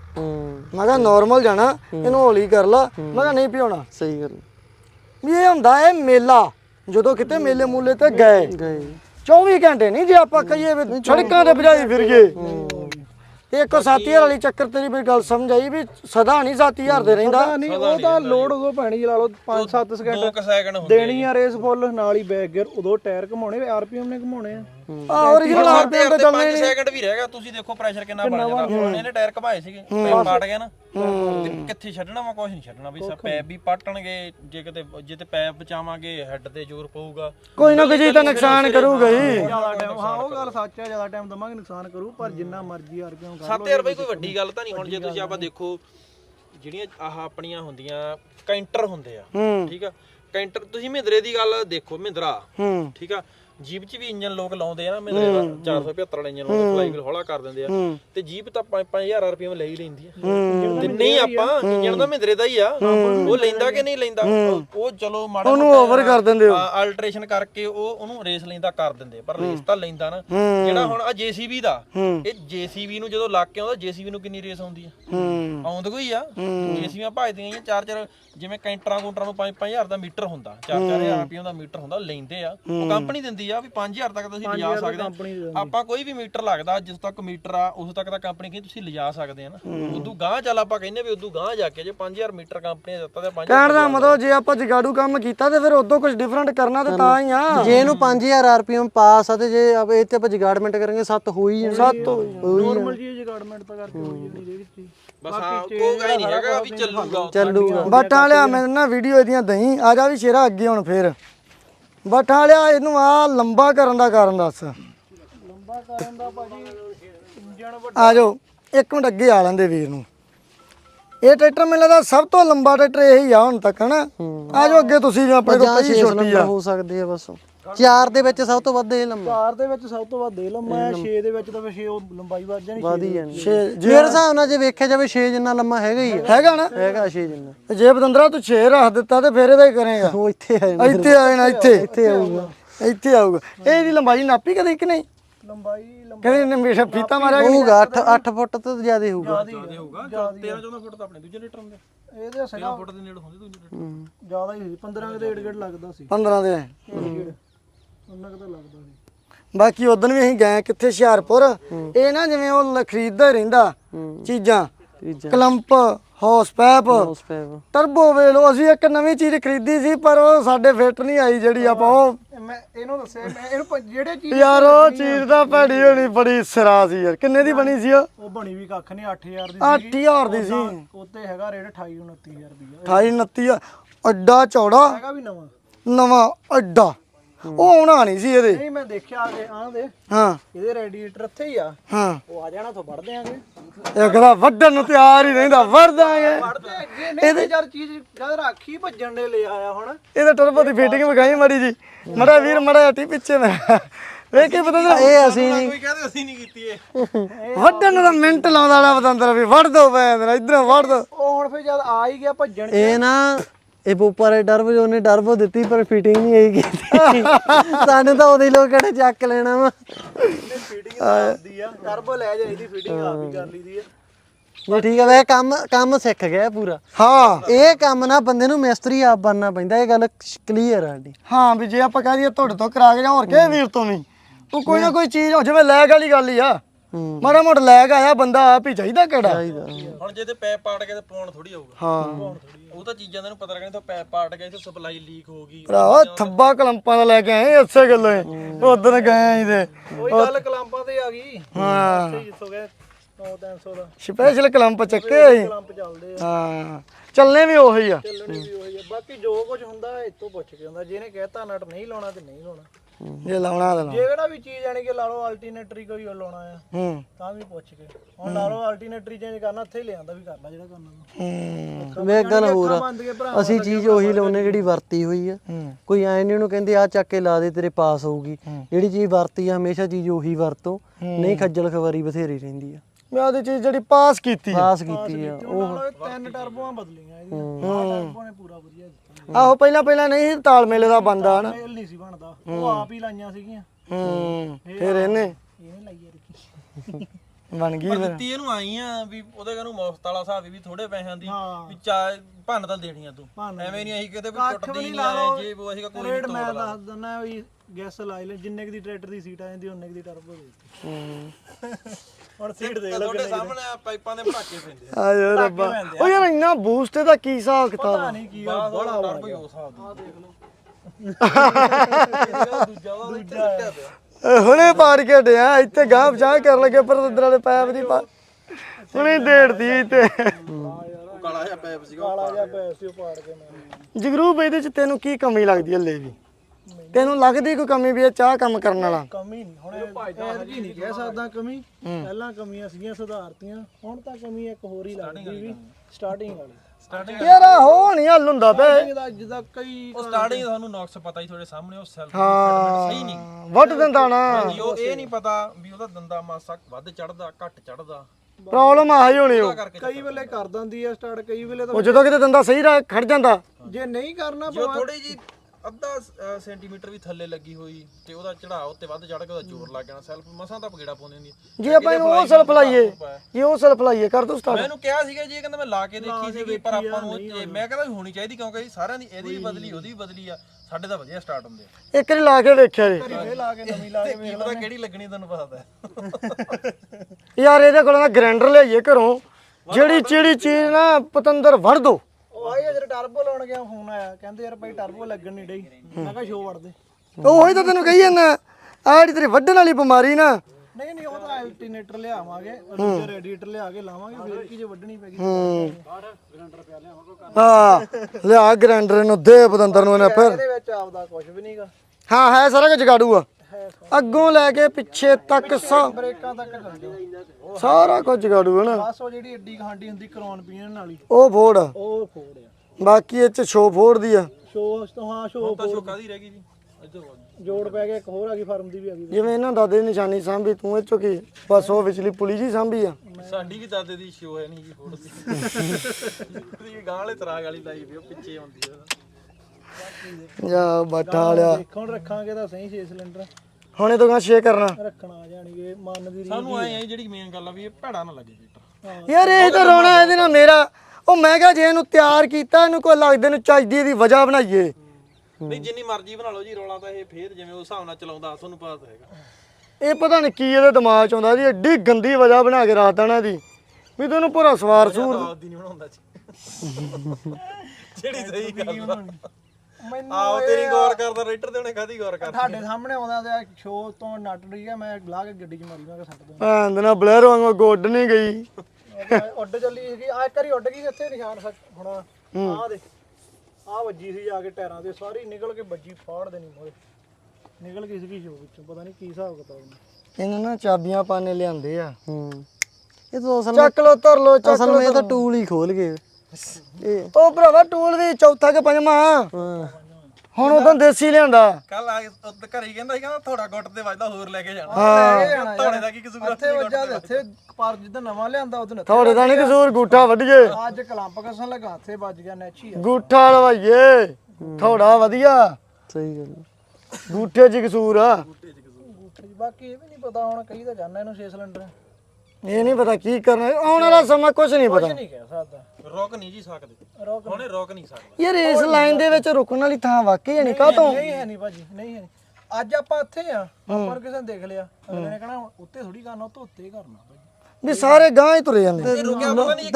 ਮੈਂ ਕਿਹਾ ਨਾਰਮਲ ਜਾਣਾ ਇਹਨੂੰ ਹੌਲੀ ਕਰ ਲਾ। ਮੈਂ ਕਿਹਾ ਨਹੀਂ ਭਜਾਉਣਾ। ਸਹੀ ਗੱਲ। ਵੀ ਇਹ ਹੁੰਦਾ ਹੈ ਮੇਲਾ। ਜਦੋਂ ਕਿਤੇ ਮੇਲੇ ਮੂਲੇ ਤੇ ਗਏ। ਗਏ। 24 ਘੰਟੇ ਨਹੀਂ ਜੇ ਆਪਾਂ ਕਹੀਏ ਸੜਕਾਂ ਤੇ ਭਜਾਈ ਫਿਰ ਗਏ ਤੇ ਇੱਕ 7000 ਵਾਲੀ ਚੱਕਰ ਤੇਰੀ ਵੀ ਗੱਲ ਸਮਝ ਆਈ ਵੀ ਸਦਾ ਨਹੀਂ 7000 ਦੇ ਰਹਿੰਦਾ। ਨਹੀਂ ਉਹ ਤਾਂ ਲੋਡ ਉਦੋਂ ਪੈਣੀ ਲਾ ਲਓ 5-7 ਸਕਿੰਟ 2 ਸੈਕਿੰਡ ਹੁੰਦੇ ਦੇਣੀ ਆ ਰੇਸ ਫੁੱਲ ਨਾਲ ਹੀ ਬੈਕ ਗੇਅਰ ਉਦੋਂ ਟਾਇਰ ਘਮਾਉਣੇ ਆਰਪੀਐਮ ਨੇ ਘਮਾਉਣੇ ਆ। ਆ origignal ਆਰਪੀਐਮ ਤੇ ਚੱਲਣੇ 5 ਸੈਕਿੰਡ ਵੀ ਰਹਿ ਗਿਆ ਤੁਸੀਂ ਦੇਖੋ ਪ੍ਰੈਸ਼ਰ ਕਿੰਨਾ ਬਣ ਜਾਂਦਾ ਹੁਣ ਇਹਨੇ ਟਾਇਰ ਘਮਾਏ ਸੀਗੇ ਪੈਪ ਪਾਟ ਗਿਆ ਨਾ। ਕਿੱਥੇ ਛੱਡਣਾ ਵਾ ਕੁਝ ਨਹੀਂ ਛੱਡਣਾ ਵੀ ਸਭ ਪੈਪ ਵੀ ਪਾਟਣਗੇ ਜੇ ਕਿਤੇ ਜੇ ਤੇ ਪੈਪ ਬਚਾਵਾਂਗੇ ਹੈੱਡ ਤੇ ਜ਼ੋਰ ਪਊਗਾ। ਕੋਈ ਨਾ ਕੋਈ ਤਾਂ ਨੁਕਸਾਨ ਕਰੂਗਾ ਹੀ ਜ਼ਿਆਦਾ ਟਾਈਮ ਹਾਂ ਉਹ ਗੱਲ ਸੱਚ ਹੈ ਜ਼ਿਆਦਾ ਟਾਈਮ ਦਵਾਂਗੇ ਨੁਕਸਾਨ ਕਰੂ ਪਰ ਜਿੰਨਾ ਮਰਜ਼ੀ ਆਰਪੀਐਮ ਕਰ 7000 ਰੁਪਏ ਕੋਈ ਵੱਡੀ ਗੱਲ ਤਾਂ ਨਹੀਂ ਹੁਣ ਜੇ ਤੁਸੀਂ ਆਪਾਂ ਦੇਖੋ ਜਿਹੜੀਆਂ ਆਹ ਆਪਣੀਆਂ ਹੁੰਦੀਆਂ ਕੈਂਟਰ ਹੁੰਦੇ ਆ ਠੀਕ ਆ? ਕੈਂਟਰ ਤੁਸੀਂ ਮਹਿੰਦਰੇ ਦੀ ਗੱਲ ਦੇਖੋ ਮਹਿੰਦਰਾ ਹੂੰ। ਠੀਕ ਆ? ਜੀਪ 'ਚ ਵੀ ਇੰਜਨ ਲੋਕ ਲਾਉਂਦੇ ਆ ਨਾ ਦਾ 475 ਵਾਲਾ ਇੰਜਨ ਲਾਉਂਦੇ ਫਲਾਈ ਵੀਲ ਹੌਲਾ ਕਰ ਦਿੰਦੇ ਆ। ਤੇ ਜੀਪ ਤਾਂ 5-5000 ਰੁਪਏ ਲੈ ਹੀ ਲੈਂਦੀ ਆ। ਤੇ ਨਹੀਂ ਆਪਾਂ ਇੰਜਨ ਤਾਂ ਮਹਿੰਦਰੇ ਦਾ ਹੀ ਆ। ਉਹ ਲੈਂਦਾ ਕਿ ਨਹੀਂ ਲੈਂਦਾ? ਉਹ- ਚਲੋ ਮਾੜਾ ਉਹਨੂੰ over ਕਰ ਦਿੰਦੇ ਹੋ। ਆਲਟਰੇਸ਼ਨ ਕਰਕੇ ਉਹ ਉਹਨੂੰ ਰੇਸ ਲੈਂਦਾ ਕਰ ਦਿੰਦੇ ਪਰ ਰੇਸ ਤਾਂ ਲੈਂਦਾ ਨਾ। ਜਿਹੜਾ ਹੁਣ ਆ ਜੀਸੀਬੀ ਦਾ ਇਹ ਜੀਸੀਬੀ ਨੂੰ ਜਦੋਂ ਲੱਗ ਕੇ ਆਉਂਦਾ ਜੀਸੀਬੀ ਨੂੰ ਕਿੰਨੀ ਰੇਸ ਆਉਂਦੀ ਆ? ਹੂੰ। ਆਉਂਦ ਕੋਈ ਆ? ਜੀਸੀਬੀਆਂ ਭਜਦੀਆਂ ਆਈਆਂ ਚਾਰ ਚਾਰ ਜਿਵੇਂ ਕੈਂਟਰਾਂ ਕੂੰਟਰਾਂ ਨੂੰ 5-5000 ਦਾ ਮੀਟਰ ਹੁੰਦਾ। 4-4000 ਰੁਪਏ ਦਾ ਮੀਟਰ ਹੁੰਦਾ ਲੈਂਦੇ ਆ। ਉਹ ਕੰਪਨੀ ਦਿੰਦੀ ਆ ਵੀ 5000 ਤੱਕ ਤੁਸੀਂ ਲਿਜਾ ਸਕਦੇ ਆ। ਆਪਾਂ ਕੋਈ ਵੀ ਮੀਟਰ ਲੱਗਦਾ ਜਿਸ ਤੱਕ ਮੀਟਰ ਆ ਉਸ ਤੱਕ ਤਾਂ ਕੰਪਨੀ ਕਹਿੰਦੀ ਤੁਸੀਂ ਲਿਜਾ ਸਕਦੇ ਆ ਨਾ। ਉਦੋਂ ਗਾਂ ਚੱਲ ਆਪਾਂ ਕਹਿੰਦੇ ਵੀ ਉਦੋਂ ਗਾਂ ਜਾ ਕੇ ਜੇ 5000 ਮੀਟਰ ਕੰਪਨੀ ਨੇ ਦਿੱਤਾ ਤੇ 5000 ਕਹਿਣ ਦਾ ਮਤਲਬ ਜੇ ਆਪਾਂ ਜਗਾੜੂ ਕੰਮ ਕੀਤਾ ਤੇ ਫਿਰ ਉਦੋਂ ਕੁਝ ਡਿਫਰੈਂਟ ਕਰਨਾ ਤੇ ਤਾਂ ਹੀ ਆ। ਜੇ ਇਹਨੂੰ 5000 ਆਰਪੀਐਮ ਪਾਸ ਆ ਤੇ ਜੇ ਆਪ ਇਹ ਤੇ ਆਪਾਂ ਜਗਾੜਮੈਂਟ ਕਰਾਂਗੇ 7 ਹੋ ਹੀ ਜਾਣਾ। ਸੱਤ ਹੋ ਗਈ। ਨੋਰਮਲ ਜੀ ਜਗਾਰਡਮੈਂਟ ਤਾਂ ਕਰਕੇ ਹੋਈ ਜਿਹੜੀ ਰੇਸ ਚੀਜ਼ ਬਸ ਆ ਕੋਈ ਨਹੀਂ ਹੈਗਾ ਵੀ ਚੱਲੂਗਾ। ਚੱਲੂਗਾ। ਬਟਾਂ ਵਾਲਿਆ ਮੈਂ ਨਾ ਵੀਡੀਓ ਇਹਦੀਆਂ ਦਈ ਆ ਜਾ ਵੀ ਸ਼ੇਰਾ ਅੱਗੇ ਹੁਣ ਫੇਰ। ਬਟਾਂ ਵਾਲਿਆ ਇਹਨੂੰ ਆ ਲੰਬਾ ਕਰਨ ਦਾ ਕਾਰਨ ਦੱਸ। ਲੰਬਾ ਕਰਨ ਦਾ ਭਾਜੀ ਇੰਜਣ ਆ ਜਾਓ ਇੱਕ ਮਿੰਟ ਅੱਗੇ ਆ ਲੈਂਦੇ ਵੀਰ ਨੂੰ। ਇਹ ਟਰੈਕਟਰ ਮੈਨੂੰ ਲੱਗਦਾ ਸਭ ਤੋਂ ਲੰਬਾ ਟਰੈਕਟਰ ਇਹੀ ਆ ਹੁਣ ਤੱਕ ਨਾ ਆ ਜਾਓ ਅੱਗੇ ਤੁਸੀਂ ਵੀ ਆਪਣੇ ਕੋਲ ਪਈ 6 ਛੋਟੀ ਆ। ਹੋ ਸਕਦੇ ਆ ਬਸ। ਚਾਰ ਦੇ ਵਿੱਚ ਸਭ ਤੋਂ ਵੱਧ ਇਹ ਲੰਮਾ। ਚਾਰ ਦੇ ਵਿੱਚ ਸਭ ਤੋਂ ਵੱਧ ਦੇ ਲੰਮਾ ਹੈ 6 ਦੇ ਵਿੱਚ ਤਾਂ ਫਿਰ 6 ਉਹ ਲੰਬਾਈ ਵੱਧ ਜਾਣੀ ਵੱਧ ਹੀ ਜਾਣੀ। ਛੇ ਮੇਰੇ ਹਿਸਾਬ ਨਾਲ ਜੇ ਵੇਖਿਆ ਜਾਵੇ 6 ਜਿੰਨਾ ਲੰਮਾ ਹੈਗਾ ਹੀ ਹੈਗਾ ਨਾ? ਹੈਗਾ 6 ਜਿੰਨਾ। ਜੇ ਬਦੰਦਰਾ ਤੂੰ 6 ਰੱਖ ਦਿੱਤਾ ਤੇ ਫਿਰ ਇਹਦਾ ਹੀ ਕਰੇਗਾ। ਉਹ ਇੱਥੇ ਆ ਜਾਣਾ। ਇੱਥੇ ਆ ਜਾਣਾ ਇੱਥੇ। ਇੱਥੇ ਆਊਗਾ। ਇੱਥੇ ਆਊਗਾ। ਇਹ ਇਹਦੀ ਲੰਬਾਈ ਨਾਪੀ ਕਦੇ ਕਿ ਨਹੀਂ? ਲੰਬਾਈ ਲੰਬਾਈ ਕਹਿੰਦੇ ਇਹਨੇ ਹਮੇਸ਼ਾ ਫੀਤਾ ਮਾਰਿਆ? ਹੋਊਗਾ 8 8 ਫੁੱਟ ਤੋਂ ਜ਼ਿਆਦਾ ਹੋਊਗਾ। ਹੋਊਗਾ। 13 14 ਫੁੱਟ ਤਾਂ ਆਪਣੇ ਦੂਜੇ ਲੀਟਰ ਹੁੰਦੇ ਇਹਦੇ ਸੀਗਾ ਫੁੱਟ ਦੇ ਨੇੜੇ ਹੁੰਦੇ ਦੂਜੇ ਲੀਟਰ ਜ਼ਿਆਦਾ ਹੀ ਸੀ 15 ਦੇ ਏੜ ਗੇੜ ਲੱਗਦਾ ਸੀ। 15 ਦੇ। ਉਹਨਾਂ ਕੁ ਤਾਂ ਲੱਗਦਾ ਸੀ ਬਾਕੀ ਉਦੋਂ ਵੀ ਅਸੀਂ ਗਏ ਕਿੱਥੇ ਹੁਸ਼ਿਆਰਪੁਰ ਇਹ ਨਾ ਜਿਵੇਂ ਉਹ ਲ- ਖਰੀਦਦਾ ਹੀ ਰਹਿੰਦਾ ਚੀਜ਼ਾਂ। ਤੀਜਾ ਕਲੰਪ ਹੌਸ ਪੈਪ ਉਸ ਪੈਪ ਟਰਬੋ ਵੇਲੋ ਅਸੀਂ ਇੱਕ ਨਵੀਂ ਚੀਜ਼ ਖਰੀਦੀ ਸੀ ਪਰ ਉਹ ਸਾਡੇ ਫਿੱਟ ਨਹੀਂ ਆਈ ਜਿਹੜੀ ਆਪਾਂ ਉਹ ਇਹ ਮੈਂ ਇਹਨੂੰ ਦੱਸਿਆ ਮੈਂ ਇਹਨੂੰ ਪ- ਜਿਹੜੇ ਚੀਜ਼ ਯਾਰ ਉਹ ਚੀਜ਼ ਤਾਂ ਭੈੜੀ ਹੋਣੀ ਬੜੀ ਸਿਰਾ ਸੀ ਯਾਰ। ਕਿੰਨੇ ਦੀ ਬਣੀ ਸੀ ਉਹ? ਉਹ ਬਣੀ ਵੀ ਕੱਖ ਨਹੀਂ 8000 ਦੀ 8000 ਦੀ ਸੀ। ਉੱਤੇ ਹੈਗਾ ਰੇਟ 28 29000 ਰੁਪਏ 28 29 ਅੱਡਾ ਚੌੜਾ। ਹੈਗਾ ਵੀ ਨਵਾਂ। ਨਵਾਂ ਅੱਡਾ। ਉਹ ਆਉਣਾ ਨਹੀਂ ਸੀ ਇਹਦੇ। ਨਹੀਂ ਮੈਂ ਦੇਖਿਆ ਆ ਕੇ ਆਹ ਦੇ ਹਾਂ। ਇਹਦੇ ਰੈਡੀਏਟਰ ਇੱਥੇ ਹੀ ਆ। ਹਾਂ। ਉਹ ਆ ਜਾਣਾ ਤੋਂ ਵੜ ਦੇਾਂਗੇ ਇਹ ਕਹਿੰਦਾ ਵੱਢਣ ਨੂੰ ਤਿਆਰ ਹੀ ਰਹਿੰਦਾ ਵੜ ਦਾਂਗੇ ਵੜਦੇ ਅੱਗੇ ਨਹੀਂ ਯਾਰ ਚੀਜ਼ ਜਦ ਰਾਖੀ ਭੱਜਣ ਨੇ ਲੈ ਆਇਆ ਹੁਣ। ਇਹਦੇ ਟਰਬੋ ਦੀ ਫਿਟਿੰਗ ਵਿਖਾਈ ਮੜੀ ਜੀ। ਮੜਾ ਵੀਰ ਮੜਾ ਹਟੀ ਪਿੱਛੇ ਮੈਂ। ਵੇਖ ਕੇ ਪਤਾ ਨਹੀਂ ਇਹ ਅਸੀਂ ਨਹੀਂ ਕੋਈ ਕਹਿੰਦੇ ਅਸੀਂ ਨਹੀਂ ਕੀਤੀ ਇਹ। ਵੱਢਣ ਨੂੰ ਤਾਂ ਮਿੰਟ ਲਾਉਂਦਾ ਵਾਲਾ ਬਤੰਦਰ ਵੀ ਵੱਢ ਦੋ ਪੈਂਦੇ ਇਧਰੋਂ ਵੱਢ ਦੋ। ਉਹ ਹੁਣ ਫਿਰ ਜਦ ਆ ਹੀ ਗਿਆ ਭੱਜਣ ਇਹ ਨਾ ਇਹ ਬੋਪਰ ਡਰਵ ਜੋ ਉਹਨੇ ਡਰਵੋ ਦਿੱਤੀ ਪਰ ਫਿਟਿੰਗ ਨਹੀਂ ਆਈ ਕੀਤੀ। ਸਾਨੂੰ ਤਾਂ ਉਹਦੇ ਲੋਕ ਕਿਹੜੇ ਚੱਕ ਲੈਣਾ ਵਾ। ਫੀਡਿੰਗ ਆਉਂਦੀ ਆ। ਟਰਬੋ ਲੈ ਜਾ ਇਹਦੀ ਫੀਡਿੰਗ ਆਪ ਹੀ ਕਰ ਲਈਦੀ ਆ। ਇਹ ਠੀਕ ਹੈ ਵੈਸੇ ਕੰਮ ਕੰਮ ਸਿੱਖ ਗਿਆ ਪੂਰਾ। ਹਾਂ। ਇਹ ਕੰਮ ਨਾ ਬੰਦੇ ਨੂੰ ਮਿਸਤਰੀ ਆਪ ਬਣਨਾ ਪੈਂਦਾ ਇਹ ਗੱਲ ਕਲੀਅਰ ਆ ਸਾਡੀ। ਹਾਂ ਵੀ ਜੇ ਆਪਾਂ ਕਹਿ ਦਈਏ ਤੁਹਾਡੇ ਤੋਂ ਕਰਾ ਕੇ ਜਾਂ ਹੋਰ ਕਿਸੇ ਵੀਰ ਤੋਂ ਵੀ ਉਹ ਕੋਈ ਨਾ ਕੋਈ ਚੀਜ਼ ਹੋ ਜਿਵੇਂ ਲੈਗ ਵਾਲੀ ਗੱਲ ਹੀ ਆ। ਮਾੜਾ ਮੋਟਾ ਲੈਗ ਆਇਆ ਬੰਦਾ ਆਪ ਹੀ ਚਾਹੀਦਾ ਕਿਹੜਾ। ਚਾਹੀਦਾ। ਹੁਣ ਜੇ ਤੇ ਪੈਪ ਪਾੜ ਕੇ ਤੇ ਪਾਉਣ ਥੋੜੀ ਆਊਗਾ। ਹਾਂ। ਉਹ ਤਾਂ ਚੀਜ਼ਾਂ ਦਾ ਨੂੰ ਪਤਾ ਲੱਗਣਾ ਤਾਂ ਪੈਪ ਪਾੜ ਗਿਆ ਤੇ ਸਪਲਾਈ ਲੀਕ ਹੋ ਗਈ ਭਰਾਵਾ ਥੱਬਾ ਕਲੰਪਾਂ ਦਾ ਲੈ ਕੇ ਆਏ ਇਸੇ ਗੱਲੋਂ ਉਦੋਂ ਗਏ ਆਂ ਤੇ। ਉਹੀ ਗੱਲ ਕਲੰਪਾਂ ਤੇ ਆ ਗਈ। ਹਾਂ। ਜਿੱਥੋਂ ਗਏ 9-300 ਦਾ। ਸਪੈਸ਼ਲ ਕਲੰਪ ਚੱਕੇ ਹੋਏ ਕਲੰਪ ਚੱਲਦੇ ਆ। ਹਾਂ। ਚੱਲਨੇ ਵੀ ਉਹੀ ਆ। ਚੱਲਣੀ ਵੀ ਉਹੀ ਆ। ਬਾਕੀ ਜੋ ਕੁਝ ਹੁੰਦਾ ਇਹ ਤੋਂ ਪੁੱਛ ਕੇ ਹੁੰਦਾ ਜਿਹਨੇ ਕਹਿਤਾ ਨਟ ਨਹੀਂ ਲਾਉਣਾ ਤੇ ਨਹੀਂ ਲਾਉਣਾ। ਜੇ ਲਾਉਣਾ ਤਾਂ ਲਾਉਣਾ। ਜੇ ਕਿਹੜਾ ਵੀ ਚੀਜ਼ ਆਣੀ ਕਿ ਲਾ ਲਓ ਅਲਟਰਨੇਟਰੀ ਕੋਈ ਉਹ ਲਾਉਣਾ ਆ ਹੂੰ। ਤਾਂ ਵੀ ਪੁੱਛ ਕੇ। ਹੁਣ ਲਾ ਲਓ ਅਲਟਰਨੇਟਰੀ ਚੇਂਜ ਕਰਨਾ ਇੱਥੇ ਹੀ ਲਿਆਂਦਾ ਵੀ ਕਰ ਲਾ ਜਿਹੜਾ ਕਰਨਾ। ਹੂੰ। ਵੇ ਗੱਲ ਹੋਰ ਆ। ਬੰਦ ਕੇ ਭਰਾ ਅਸੀਂ ਚੀਜ਼ ਉਹੀ ਲਾਉਨੇ ਜਿਹੜੀ ਵਰਤੀ ਹੋਈ ਆ। ਹੂੰ। ਕੋਈ ਐ ਨਹੀਂ ਉਹਨੂੰ ਕਹਿੰਦੇ ਆ ਚੱਕ ਕੇ ਲਾ ਦੇ ਤੇਰੇ ਪਾਸ ਹੋਊਗੀ। ਜਿਹੜੀ ਚੀਜ਼ ਵਰਤੀ ਆ ਹਮੇਸ਼ਾ ਚੀਜ਼ ਉਹੀ ਵਰਤੋ। ਨਹੀਂ ਖੱਜਲ ਖਵਾਰੀ ਬਥੇਰੀ ਰਹਿੰਦੀ ਆ। ਮੈਂ ਉਹਦੀ ਚੀਜ਼ ਜਿਹੜੀ ਪਾਸ ਕੀਤੀ ਆ। ਪਾਸ ਕੀਤੀ ਆ ਉਹ ਤਿੰਨ ਟਰਬੋਆਂ ਬਦਲੀਆਂ ਇਹਦੀਆਂ। ਆਹ ਟਰਬੋ ਨੇ ਪੂਰਾ ਵਧੀਆ ਦਿੱਤਾ ਆਹੋ ਪਹਿਲਾਂ ਪਹਿਲਾਂ ਨਹੀਂ ਸੀ ਤਾਲਮੇਲ ਦਾ ਬੰਦਾ ਨਾ ਮੇਲ ਨਹੀਂ ਸੀ ਬਣਦਾ। ਉਹ ਆਪ ਹੀ ਲਾਈਆਂ ਸੀਗੀਆਂ। ਹੂੰ ਫਿਰ ਇਹਨੇ? ਬਣ ਗਈ ਫਿਰ। ਦਿੱਤੀ ਇਹਨੂੰ ਆਈ ਆ ਵੀ ਉਹਦੇ ਕਨੂੰ ਮੁਫਤ ਵਾਲਾ ਹਿਸਾਬ ਵੀ ਥੋੜੇ ਪੈਸਿਆਂ ਦੀ ਹਾਂ। ਵੀ ਚਾ ਭੰਨ ਤਾਂ ਦੇਣੀਆਂ ਤੂੰ। ਭੰਨ ਐਵੇਂ ਨਹੀਂ ਅਸੀਂ ਕਿਤੇ ਵੀ ਕੱਖ ਵੀ ਟੁੱਟਦੀ ਨਹੀਂ ਲਾ ਲਓ ਜੇ ਉਹ ਅਸੀਂ ਕੋਈ ਰੇਟ ਨਹੀਂ ਮੈਂ ਲਾ। ਦੱਸ ਦਿੰਦਾ ਵੀ ਗੈਸ ਲਾਈ ਲੈ ਜਿੰਨੇ ਕੁ ਦੀ ਟਰੈਕਟਰ ਦੀ ਸੀਟ ਆ ਜਾਂਦੀ ਉਹਨੇ ਕੁ ਦੀ ਟਰਬੋ ਦੇ ਦਿੱਤੀ। ਹੁਣ ਸੀਟ ਦੇਖ ਲਓ ਤੁਹਾਡੇ ਸਾਹਮਣੇ ਆ ਪਾਈਪਾਂ ਦੇ ਭੜਾਕੇ ਪੈਂਦੇ ਆ। ਆਇਓ ਰੱਬਾ। ਉਹ ਯਾਰ ਇੰਨਾ ਬੂਸਟ ਇਹਦਾ ਕੀ ਹਿਸਾਬ ਕਿਤਾਬ ਆ? ਨਹੀਂ ਕੀ ਬੜਾ ਬੜਾ ਕੋਈ ਉਸ ਹਿਸਾਬ ਦੀ। ਦੂਜਾ ਉਹਦਾ ਇੱਥੇ ਸੁੱਟਿਆ ਪਿਆ। ਇਹ ਹੁਣੇ ਪਾੜ ਕੇ ਡਿਆ ਇੱਥੇ ਗਾਂ ਬਚਾ ਕਰਨ ਲੱਗੇ ਪਰ ਉਧਰ ਵਾਲੇ ਪੈਪ ਦੀ ਪਾ ਹੁਣੇ ਦੇੜਦੀ ਤੇ ਉਹ ਕਾਲਾ ਜਿਹਾ ਪੈਪ ਸੀਗਾ ਕਾਲਾ ਜਿਹਾ ਪੈਸੇ ਉਹ ਪਾੜ ਕੇ ਮੈਂ ਜਗਰੂਪ ਇਹਦੇ ਚ ਤੈਨੂੰ ਕੀ ਕਮੀ ਲੱਗਦੀ ਹੱਲੇ ਵੀ। ਤੈਨੂੰ ਲੱਗਦੀ ਕੋਈ ਕਮੀ ਵੀ ਇਹ ਚਾਹ ਕੰਮ ਕਰਨ ਵਾਲਾ? ਕਮੀ ਨਹੀਂ ਹੁਣ ਐਤਕੀ ਨਹੀਂ ਕਹਿ ਸਕਦਾ ਕਮੀ। ਪਹਿਲਾਂ ਕਮੀਆਂ ਸੀਗੀਆਂ ਸੁਧਾਰਤੀਆਂ ਹੁਣ ਤਾਂ ਕਮੀ ਇੱਕ ਹੋਰ ਹੀ ਲੱਗਦੀ ਵੀ ਸਟਾਰਟਿੰਗ ਵਾਲੀ। ਸਟਾਰਟਿੰਗ ਯਾਰ ਹੋ ਨਹੀਂ ਹੱਲ ਹੁੰਦਾ। ਇਹਦਾ ਜਿੱਦਾਂ ਕਈ ਉਹ ਸਟਾਰਟਿੰਗ ਤੁਹਾਨੂੰ ਨੁਕਸ ਪਤਾ ਹੀ ਤੁਹਾਡੇ ਸਾਹਮਣੇ ਉਹ ਸੈਲਫ ਹਾਂ ਸਹੀ ਨਹੀਂ। ਵੱਟ ਦਿੰਦਾ ਨਾ। ਉਹ ਇਹ ਨਹੀਂ ਪਤਾ ਵੀ ਉਹਦਾ ਦੰਦਾ ਮਾਸਾ ਵੱਧ ਚੜਦਾ ਘੱਟ ਚੜਦਾ ਪ੍ਰੋਬਲਮ ਆਹੀ ਹੋਣੀ ਉਹ। ਕਈ ਵੇਲੇ ਕਰ ਦਿੰਦੀ ਆ ਸਟਾਰਟ ਕਈ ਵੇਲੇ ਤਾਂ ਉਹ ਜਦੋਂ ਕਿਤੇ ਦੰਦਾ ਸਹੀ ਰਹਿ ਖੜ ਜਾਂਦਾ। ਜੇ ਨਹੀਂ ਕਰਨਾ ਜੋ ਥੋੜੀ ਜੀ ਅੱਧਾ ਅ, ਸੈਂਟੀਮੀਟਰ ਵੀ ਥੱਲੇ ਲੱਗੀ ਹੋਈ ਤੇ ਉਹਦਾ ਚੜਾਅ ਉੱਤੇ ਵੱਧ ਚੜ ਕੇ ਉਹਦਾ ਜ਼ੋਰ ਲੱਗ ਜਾਣਾ ਸੈਲਫ ਮਸਾਂ ਤਾਂ ਪਗੇੜਾ ਪਾਉਂਦੀ ਹੁੰਦੀ ਹੈ। ਜੇ ਆਪਾਂ ਇਹਨੂੰ ਉਹ ਸੈਲਫ ਲਾਈਏ ਜੇ ਉਹ ਸੈਲਫ ਲਾਈਏ ਕਰ ਦੋ ਮੈਂ ਸਟਾਰਟ ਇਹਨੂੰ ਕਿਹਾ ਸੀਗਾ ਜੀ ਇਹ ਕਹਿੰਦਾ ਮੈਂ ਲਾ ਕੇ ਦੇਖੀ ਸੀਗੀ ਪਰ ਆਪਾਂ ਨੂੰ ਉਹ- ਮੈਂ ਕਹਿੰਦਾ ਵੀ ਹੋਣੀ ਚਾਹੀਦੀ ਕਿਉਂਕਿ ਸਾਰਿਆਂ ਦੀ ਇਹਦੀ ਵੀ ਬਦਲੀ ਉਹਦੀ ਵੀ ਬਦਲੀ ਆ ਸਾਡੇ ਤਾਂ ਵਧੀਆ ਸਟਾਰਟ ਹੁੰਦੇ ਆ। ਇੱਕ ਵਾਰੀ ਲਾ ਕੇ ਵੇਖਿਆ ਜੀ। ਇਹ ਲਾ ਕੇ ਨਵੀਂ ਲਾ ਕੇ ਕੀ ਪਤਾ ਕਿਹੜੀ ਲੱਗਣੀ ਤੁਹਾਨੂੰ ਪਤਾ ਤਾਂ ਯਾਰ ਇਹਦੇ ਕੋਲ ਨਾ ਗ੍ਰੈਂਡਰ ਲਿਆਈਏ ਘਰੋਂ ਜਿਹੜੀ ਚਿੜੀ ਚੀਜ਼ ਨਾ ਪਤੰਦਰ ਵੜ ਦੋ। ਉਹ ਆਈ ਜਦੋਂ ਟਰਬੋ ਲਾਉਣ ਗਿਆ ਫੋਨ ਆਇਆ। ਕਹਿੰਦੇ ਯਾਰ ਭਾਈ ਟਰਬੋ ਲੱਗਣ ਨਹੀਂ ਡਈ। ਮੈਂ ਕਿਹਾ ਸ਼ੋ ਵੜ ਦੇ ਉਹੀ ਤਾਂ ਤੈਨੂੰ ਕਹੀ ਜਾਂਦਾ। ਆਹ ਜਿਹੜੀ ਤੇਰੀ ਵੱਢਣ ਵਾਲੀ ਬਿਮਾਰੀ ਨਾ। ਨਹੀਂ ਨਹੀਂ ਉਹ ਤਾਂ ਅਲਟਰਨੇਟਰ ਲਿਆਵਾਂਗੇ ਦੂਜੇ ਰੈਡੀਏਟਰ ਲਿਆ ਕੇ ਲਾਵਾਂਗੇ ਫਿਰ ਕੀ ਜੇ ਵੱਢਣੀ ਪੈਗੀ ਹੂੰ। ਹਾਂ ਲਿਆ ਗ੍ਰੈਂਡਰ ਨੂੰ ਦੇ ਪਤੰਦਰ ਨੂੰ ਇਹਨੇ ਫਿਰ। ਇਹਦੇ ਵਿੱਚ ਆਪਦਾ ਕੁਝ ਵੀ ਨਹੀਂਗਾ ਹਾਂ ਹੈ ਸਾਰਾ ਕੁਝ ਜਗਾੜੂ ਆ ਅੱਗੋਂ ਲੈ ਕੇ ਪਿੱਛੇ ਤੱਕ ਸਾ- ਬ੍ਰੇਕਾਂ ਤੱਕ ਚੱਲ ਜਾਓ। ਸਾਰਾ ਕੁਝ ਜਗਾੜੂ ਹੈ ਨਾ। ਬਸ ਉਹ ਜਿਹੜੀ ਏਡੀ ਖਾਂਡੀ ਹੁੰਦੀ ਕਰੌਨ ਪੀਣ ਵਾਲੀ ਉਹ ਫੋੜ। ਆ। ਉਹ ਫੋੜ ਆ। ਬਾਕੀ ਇਹ ਚ ਸ਼ੋ ਫੋੜ ਦੀ ਆ। ਸ਼ੋ ਤੋਂ ਹਾਂ ਸ਼ੋ ਤਾਂ ਸ਼ੋਕਾ ਦੀ। ਰਹਿ ਗਈ ਜੀ। ਜੋੜ ਪੈ ਗਿਆ ਇੱਕ ਹੋਰ ਆ ਗਈ ਫਾਰਮ ਦੀ ਵੀ ਆ ਗਈ। ਜਿਵੇਂ ਇਹਨਾਂ ਦਾਦੇ ਦੀ ਨਿਸ਼ਾਨੀ ਸਾਂਭੀ ਤੂੰ ਇਹ ਚੋਂ ਕੀ? ਬਸ ਉਹ ਵਿਚਲੀ ਪੁਲੀ ਜੀ ਸਾਂਭੀ ਆ। ਸਾਡੀ ਵੀ ਦਾਦੇ ਦੀ ਸ਼ੋ ਹੈ ਨਹੀਂ ਜੀ ਫੋੜ ਦੀ। ਗਾਂ ਵਾਲੇ ਤਰਾਗ ਵਾਲੀ ਲਾਈ ਵੀ ਉਹ ਪਿੱਛੇ ਆਉਂਦੀ ਆ। ਜਾ ਬਾਟਾ ਵਾਲਿਆ। ਦੇਖੋ ਹੁਣ ਰੱਖਾਂਗੇ ਤਾਂ ਸਹੀ 6 ਸਿਲੰਡਰ। ਹੁਣੇ ਤੋਂ ਗਾ ਛੇ ਕਰਨਾ? ਰੱਖਣਾ ਜਾਣਗੇ ਮਨ ਦੀ ਸਾਨੂੰ ਐ ਐ ਜਿਹੜੀ ਮੇਨ ਗੱਲ ਆ ਵੀ ਇਹ ਭੈੜਾ ਨਾ ਲੱਗੇ ਫੀਟਰ ਯਾਰ ਇਹ ਤਾਂ ਰੋਣਾ ਇਹਦੇ ਨਾਲ ਮੇਰਾ। ਉਹ ਮੈਂ ਕਿਹਾ ਜੇ ਇਹਨੂੰ ਤਿਆਰ ਕੀਤਾ ਇਹਨੂੰ ਕੋਈ ਲੱਗਦੇ ਨੂੰ ਚਾਹੀਦੀ ਇਹਦੀ ਵਜ੍ਹਾ ਬਣਾਈਏ। ਨਹੀਂ ਜਿੰਨੀ ਮਰਜ਼ੀ ਬਣਾ ਲਓ ਜੀ ਰੌਲਾ ਤਾਂ ਇਹ ਫੇਰ ਜਿਵੇਂ ਉਸ ਹਿਸਾਬ ਨਾਲ ਚਲਾਉਂਦਾ ਤੁਹਾਨੂੰ ਪਤਾ ਤਾਂ ਹੈਗਾ। ਇਹ ਪਤਾ ਨਹੀਂ ਕੀ ਇਹਦੇ ਦਿਮਾਗ 'ਚ ਆਉਂਦਾ ਜੀ ਐਡੀ ਗੰਦੀ ਵਜ੍ਹਾ ਬਣਾ ਕੇ ਰੱਖ ਦੇਣਾ ਦੀ ਵੀ ਤੈਨੂੰ ਪੂਰਾ ਸਵਾਰ ਸੂਰ ਆਪਦੀ ਨਹੀਂ ਬਣਾਉਂਦਾ ਜੀ। ਜਿਹੜੀ ਸਹੀ ਗੱਲ ਮੈਨੂੰ ਆਹ ਤੇਰੀ ਗੌਰ ਕਰਦਾ ਰਾਈਟਰ ਤੇ ਉਹਨੇ ਕਾਦੀ ਗੌਰ ਕਰ ਤੁਹਾਡੇ ਸਾਹਮਣੇ ਆਉਂਦਾ ਤੇ ਸ਼ੋ ਤੋਂ ਨੱਟ ਰਹੀ ਆ ਮੈਂ ਲਾ ਕੇ ਗੱਡੀ 'ਚ ਮਾਰੀ ਮੈਂ ਕਿ ਸੱਟ ਦੂੰ। ਭੈਣ ਦੇ ਨਾਲ ਬਲੈਰੋ ਵਾਂਗੂ ਗੋਡ ਨਹੀਂ ਗਈ। ਉੱਡ ਚੱਲੀ ਸੀਗੀ ਆ ਇੱਕ ਵਾਰੀ ਉੱਡ ਗਈ ਇੱਥੇ ਨਿਸ਼ਾਨ ਸੱਚ ਹੁਣ ਆਹ ਦੇ ਆਹ ਵੱਜੀ ਸੀ ਜਾ ਕੇ ਟਾਇਰਾਂ ਤੇ ਸਾਰੀ ਨਿਕਲ ਕੇ ਵੱਜੀ ਫਾੜ ਦੇਣੀ ਮੋਰੇ। ਨਿਕਲ ਗਈ ਸੀਗੀ ਸ਼ੋ ਵਿੱਚੋਂ ਪਤਾ ਨਹੀਂ ਕੀ ਹਿਸਾਬ ਕਿਤਾਬ ਨੇ ਇਹਨੂੰ ਨਾ ਚਾਬੀਆਂ ਪਾਣੇ ਲਿਆਂਦੇ ਆ। ਹੂੰ। ਇਹ ਤਾਂ ਅਸਲ ਚੱਕ ਲੋ ਧਰ ਲੋ ਚੱਕ ਅਸਲ ਵਿੱਚ ਇਹ ਤਾਂ ਟੂਲ ਹੀ ਖੋਲ ਗਏ। ਇਹ ਉਹ ਭਰਾਵਾ ਟੂਲ ਵੀ ਚੌਥਾ ਕਿ ਪੰਜਵਾਂ। ਹਾਂ। ਹੁਣ ਉਦੋਂ ਦੇਸੀ ਲਿਆਂਦਾ। ਕੱਲ ਆ ਉੱਤੇ ਘਰੇ ਹੀ ਕਹਿੰਦਾ ਸੀ ਕਹਿੰਦਾ ਥੋੜਾ ਗੁੱਟ ਤੇ ਵੱਜਦਾ ਹੋਰ ਲੈ ਕੇ ਜਾਣਾ। ਹਾਂ। ਧੋਣੇ ਦਾ ਕੀ ਕਸੂਰ ਇੱਥੇ ਵੱਜਾ ਤੇ ਇੱਥੇ ਪਰ ਜਿੱਦਾਂ ਨਵਾਂ ਲਿਆਂਦਾ ਉਦੋਂ ਥੋੜੇ ਦਾ ਨਹੀਂ ਕਸੂਰ ਗੂਠਾ ਵੱਢੀਏ ਅੱਜ ਕਲੰਪ ਕਸਣ ਲੱਗਾ ਇੱਥੇ ਵੱਜ ਗਿਆ ਨੈਚੀ ਆ। ਗੂਠਾ ਲਵਾਈਏ ਥੋੜਾ ਵਧੀਆ। ਸਹੀ ਗੱਲ ਗੂਠੇ 'ਚ ਹੀ ਕਸੂਰ। ਆ ਬਾਕੀ ਇਹ ਵੀ ਨਹੀਂ ਪਤਾ ਹੁਣ ਕਹੀ ਤਾਂ ਜਾਣਾ ਇਹਨੂੰ 6 ਸਿਲੰਡਰ। ਇਹ ਨਹੀਂ ਪਤਾ ਕੀ ਕਰਨਾ ਆਉਣ ਵਾਲਾ ਸਮਾਂ ਕੁਝ ਨਹੀਂ ਪਤਾ। ਨਹੀਂ ਕਹਿ ਸਕਦਾ ਰੁਕ ਨਹੀਂ ਜੀ ਸਕਦੇ। ਰੋਕ ਹੁਣੇ ਰੁਕ ਨਹੀਂ ਸਕਦੇ। ਯਾਰ ਇਸ ਲਾਈਨ ਦੇ ਵਿੱਚ ਰੁਕਣ ਵਾਲੀ ਥਾਂ ਵਾਕਈ ਨਹੀਂ ਕਾ ਤੋਂ ਨਹੀਂ ਹੈ ਨਹੀਂ ਭਾਜੀ ਨਹੀਂ ਹੈ ਅੱਜ ਆਪਾਂ ਇੱਥੇ ਆ ਆਪਾਂ ਨੂੰ ਕਿਸੇ ਨੇ ਦੇਖ ਲਿਆ। ਅਗਲੇ ਨੇ ਕਹਣਾ ਉੱਤੇ ਥੋੜੀ ਕਰਨਾ ਉੱਤੇ ਉੱਤੇ ਹੀ ਕਰਨਾ ਭਾਜੀ। ਵੀ ਸਾਰੇ ਗਾਂ ਹੀ ਤੁਰੇ ਜਾਂਦੇ। ਤੇ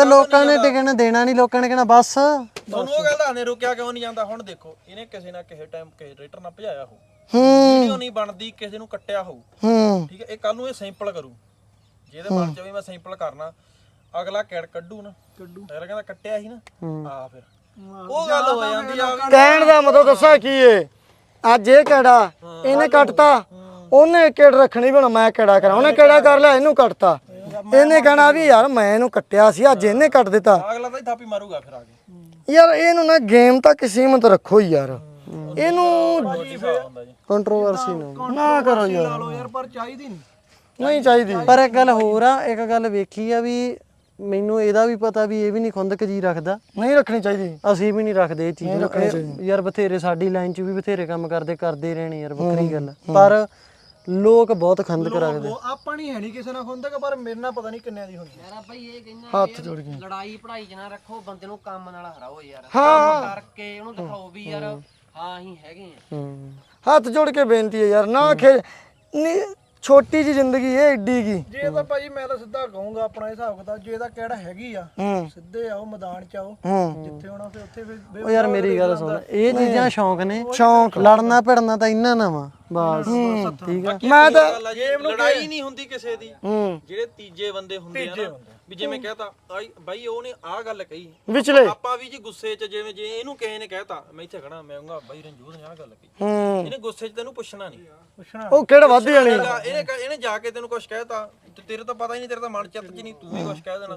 ਲੋਕਾਂ ਨੇ ਟਿਕਣ ਦੇਣਾ ਨਹੀਂ ਲੋਕਾਂ ਨੇ ਕਹਿਣਾ ਬਸ। ਤੁਹਾਨੂੰ ਉਹ ਗੱਲ ਆਨੇ ਰੁਕਿਆ ਕਿਉਂ ਨਹੀਂ ਜਾਂਦਾ? ਹੁਣ ਦੇਖੋ ਇਹਨੇ ਕਿਸੇ ਨਾ ਕਿਸੇ ਟਾਈਮ ਕਿਸੇ ਰੇਟਰ ਨਾਲ ਭਜਾਇਆ ਹੋ ਹੂੰ। ਵੀਡੀਓ ਨਹੀਂ ਬਣਦੀ ਕਿਸੇ ਨੂੰ ਕੱਟਿਆ ਹੋਊ। ਹੂੰ। ਠੀਕ ਹੈ ਇਹ ਕੱਲ ਨੂੰ ਇਹ ਸੈਂਪਲ ਕਰੂ। ਜਿਹਦੇ ਮਨ ਚ ਵੀ ਮੈਂ ਸੈਂਪਲ ਕਰਨਾ ਅਗਲਾ ਕੈੜ ਕੱਢੂ ਨਾ। ਕੱਢੂ। ਅਗਲਾ ਕਹਿੰਦਾ ਕੱਟਿਆ ਸੀ ਨਾ। ਆ ਫਿਰ। ਉਹ ਗੱਲ ਹੋ ਜਾਂਦੀ ਆ ਵੀ ਕਹਿਣ ਦਾ ਮਤਲਬ ਦੱਸਾਂ ਕੀ ਏ? ਅੱਜ ਇਹ ਕਿਹੜਾ ਇਹਨੇ ਕੱਟਤਾ। ਉਹਨੇ ਕਿਹੜ ਰੱਖਣੀ ਬਣਾ ਮੈਂ ਕਿਹੜਾ ਕਰਾਂ। ਉਹਨੇ ਕਿਹੜਾ ਕਰ ਲਿਆ ਇਹਨੂੰ ਕੱਟਤਾ। ਇਹਨੇ ਕਹਿਣਾ ਵੀ ਯਾਰ ਮੈਂ ਇਹਨੂੰ ਕੱਟਿਆ ਸੀ ਅੱਜ ਇਹਨੇ ਕੱਟ ਦਿੱਤਾ। ਅਗਲਾ ਤਾਂ ਹੀ ਥਾਪੀ ਮਾਰੂਗਾ ਫਿਰ ਆ ਕੇ। ਯਾਰ ਇਹਨੂੰ ਨਾ ਗੇਮ ਤੱਕ ਸੀਮਤ ਰੱਖੋ ਹੀ ਯਾਰ। ਇਹਨੂੰ ਕੰਟਰੋਵਰਸੀ ਨਾ ਨਾ ਕਰੋ ਯਾਰ। ਲਾ ਲਓ ਯਾਰ ਪਰ ਚਾਹੀਦੀ ਨਹੀਂ ਨਹੀਂ ਚਾਹੀਦੀ। ਪਰ ਇੱਕ ਗੱਲ ਹੋਰ ਆ ਇੱਕ ਗੱਲ ਵੇਖੀ ਆ ਵੀ ਮੈਨੂੰ ਇਹਦਾ ਵੀ ਪਤਾ ਵੀ ਇਹ ਵੀ ਨਹੀਂ ਖੁੰਦਕ ਜੀ ਰੱਖਦਾ। ਨਹੀਂ ਰੱਖਣੀ ਚਾਹੀਦੀ। ਅਸੀਂ ਵੀ ਨਹੀਂ ਰੱਖਦੇ ਇਹ ਚੀਜ਼ ਨੂੰ। ਇਹ- ਯਾਰ ਬਥੇਰੇ ਸਾਡੀ ਲਾਈਨ 'ਚ ਵੀ ਬਥੇਰੇ ਕੰਮ ਕਰਦੇ ਕਰਦੇ ਰਹਿਣੇ ਯਾਰ ਵੱਖਰੀ ਗੱਲ ਆ। ਪਰ ਲੋਕ ਬਹੁਤ ਖੰਦਕ ਰੱਖਦੇ। ਉਹ ਆਪਾਂ ਨਹੀਂ ਹੈ ਨਹੀਂ ਕਿਸੇ ਨਾਲ ਹੁੰਦਾ ਪਰ ਮੇਰੇ ਨਾਲ ਪਤਾ ਨਹੀਂ ਕਿੰਨਿਆਂ ਦੀ ਹੁੰਦੀ। ਯਾਰ ਭਾਈ ਇਹ ਕਹਿੰਦਾ ਹੱਥ ਜੋੜ ਕੇ। ਲੜਾਈ ਪੜਾਈ ਚ ਨਾ ਰੱਖੋ ਬੰਦੇ ਨੂੰ ਕੰਮ ਨਾਲ ਹਰਾਓ ਯਾਰ। ਹਾਂ। ਕੰਮ ਕਰਕੇ ਉਹਨੂੰ ਦਿਖਾਓ ਵੀ ਯਾਰ ਹਾਂ। ਅਸੀਂ ਹੈਗੇ ਆ। ਹੂੰ। ਹੱਥ ਜੋੜ ਕੇ ਬੇਨਤੀ ਹੈ ਯਾਰ ਨਾ ਖੇ ਨੀ ਛੋਟੀ ਜੀ ਜ਼ਿੰਦਗੀ ਹੈ ਏਡੀ ਕੀ? ਜੇ ਤਾਂ ਭਾਜੀ ਮੈਂ ਤਾਂ ਸਿੱਧਾ ਕਹੂੰਗਾ ਆਪਣਾ ਹਿਸਾਬ ਕਿਤਾਬ ਜੇ ਤਾਂ ਕਿਹੜਾ ਹੈਗੀ ਆ ਹੂੰ। ਸਿੱਧੇ ਆਓ ਮੈਦਾਨ ਚ ਆਓ ਹੂੰ। ਜਿੱਥੇ ਹੋਣਾ ਫਿਰ ਉੱਥੇ ਬੇ- ਉਹ ਯਾਰ ਮੇਰੀ ਗੱਲ ਸੁਣ ਇਹ ਚੀਜ਼ਾਂ ਸ਼ੌਂਕ ਨੇ। ਸ਼ੌਂਕ। ਲੜਨਾ ਭਿੜਨਾ ਤਾਂ ਇੰਨਾ ਨਾ ਵਾ ਬਸ। ਠੀਕ ਆ। ਮੈਂ ਤਾਂ ਗੱਲ ਆ ਜੀ ਲੜਾਈ ਨਹੀਂ ਹੁੰਦੀ ਕਿਸੇ ਦੀ। ਜਿਹੜੇ ਤੀਜੇ ਬੰਦੇ ਹੁੰਦੇ ਆ ਨਾ ਵੀ ਜਿਵੇਂ ਕਹਤਾ ਆਈ ਬਾਈ ਉਹਨੇ ਆਹ ਗੱਲ ਕਹੀ। ਵਿਚਲੇ। ਆਪਾਂ ਵੀ ਜੀ ਗੁੱਸੇ 'ਚ ਜਿਵੇਂ ਜੇ ਇਹਨੂੰ ਕਿਸੇ ਨੇ ਕਹਿਤਾ ਮੈਂ ਇੱਥੇ ਖੜਾ ਮੈਂ ਕਹੂੰਗਾ ਬਾਈ ਰਣਜੋਤ ਨੇ ਆਹ ਗੱਲ ਕਹੀ। ਹੂੰ। ਇਹਨੇ ਗੁੱਸੇ 'ਚ ਤੈਨੂੰ ਪੁੱਛਣਾ ਨਹੀਂ ਪੁੱਛਣਾ। ਉਹ ਕਿਹੜਾ ਵਾਧੀ ਵਾਲੀ ਇਹਨੇ ਇਹਨੇ ਜਾ ਕੇ ਤੈਨੂੰ ਕੁਝ ਕਹਿਤਾ। ਤੇ ਤੇਰੇ ਤਾਂ ਪਤਾ ਹੀ ਨਹੀਂ ਤੇਰੇ ਤਾਂ ਮਨ ਚਿੱਤ 'ਚ ਨਹੀਂ ਤੂੰ ਵੀ ਕੁਝ ਕਹਿ ਦੇਣਾ।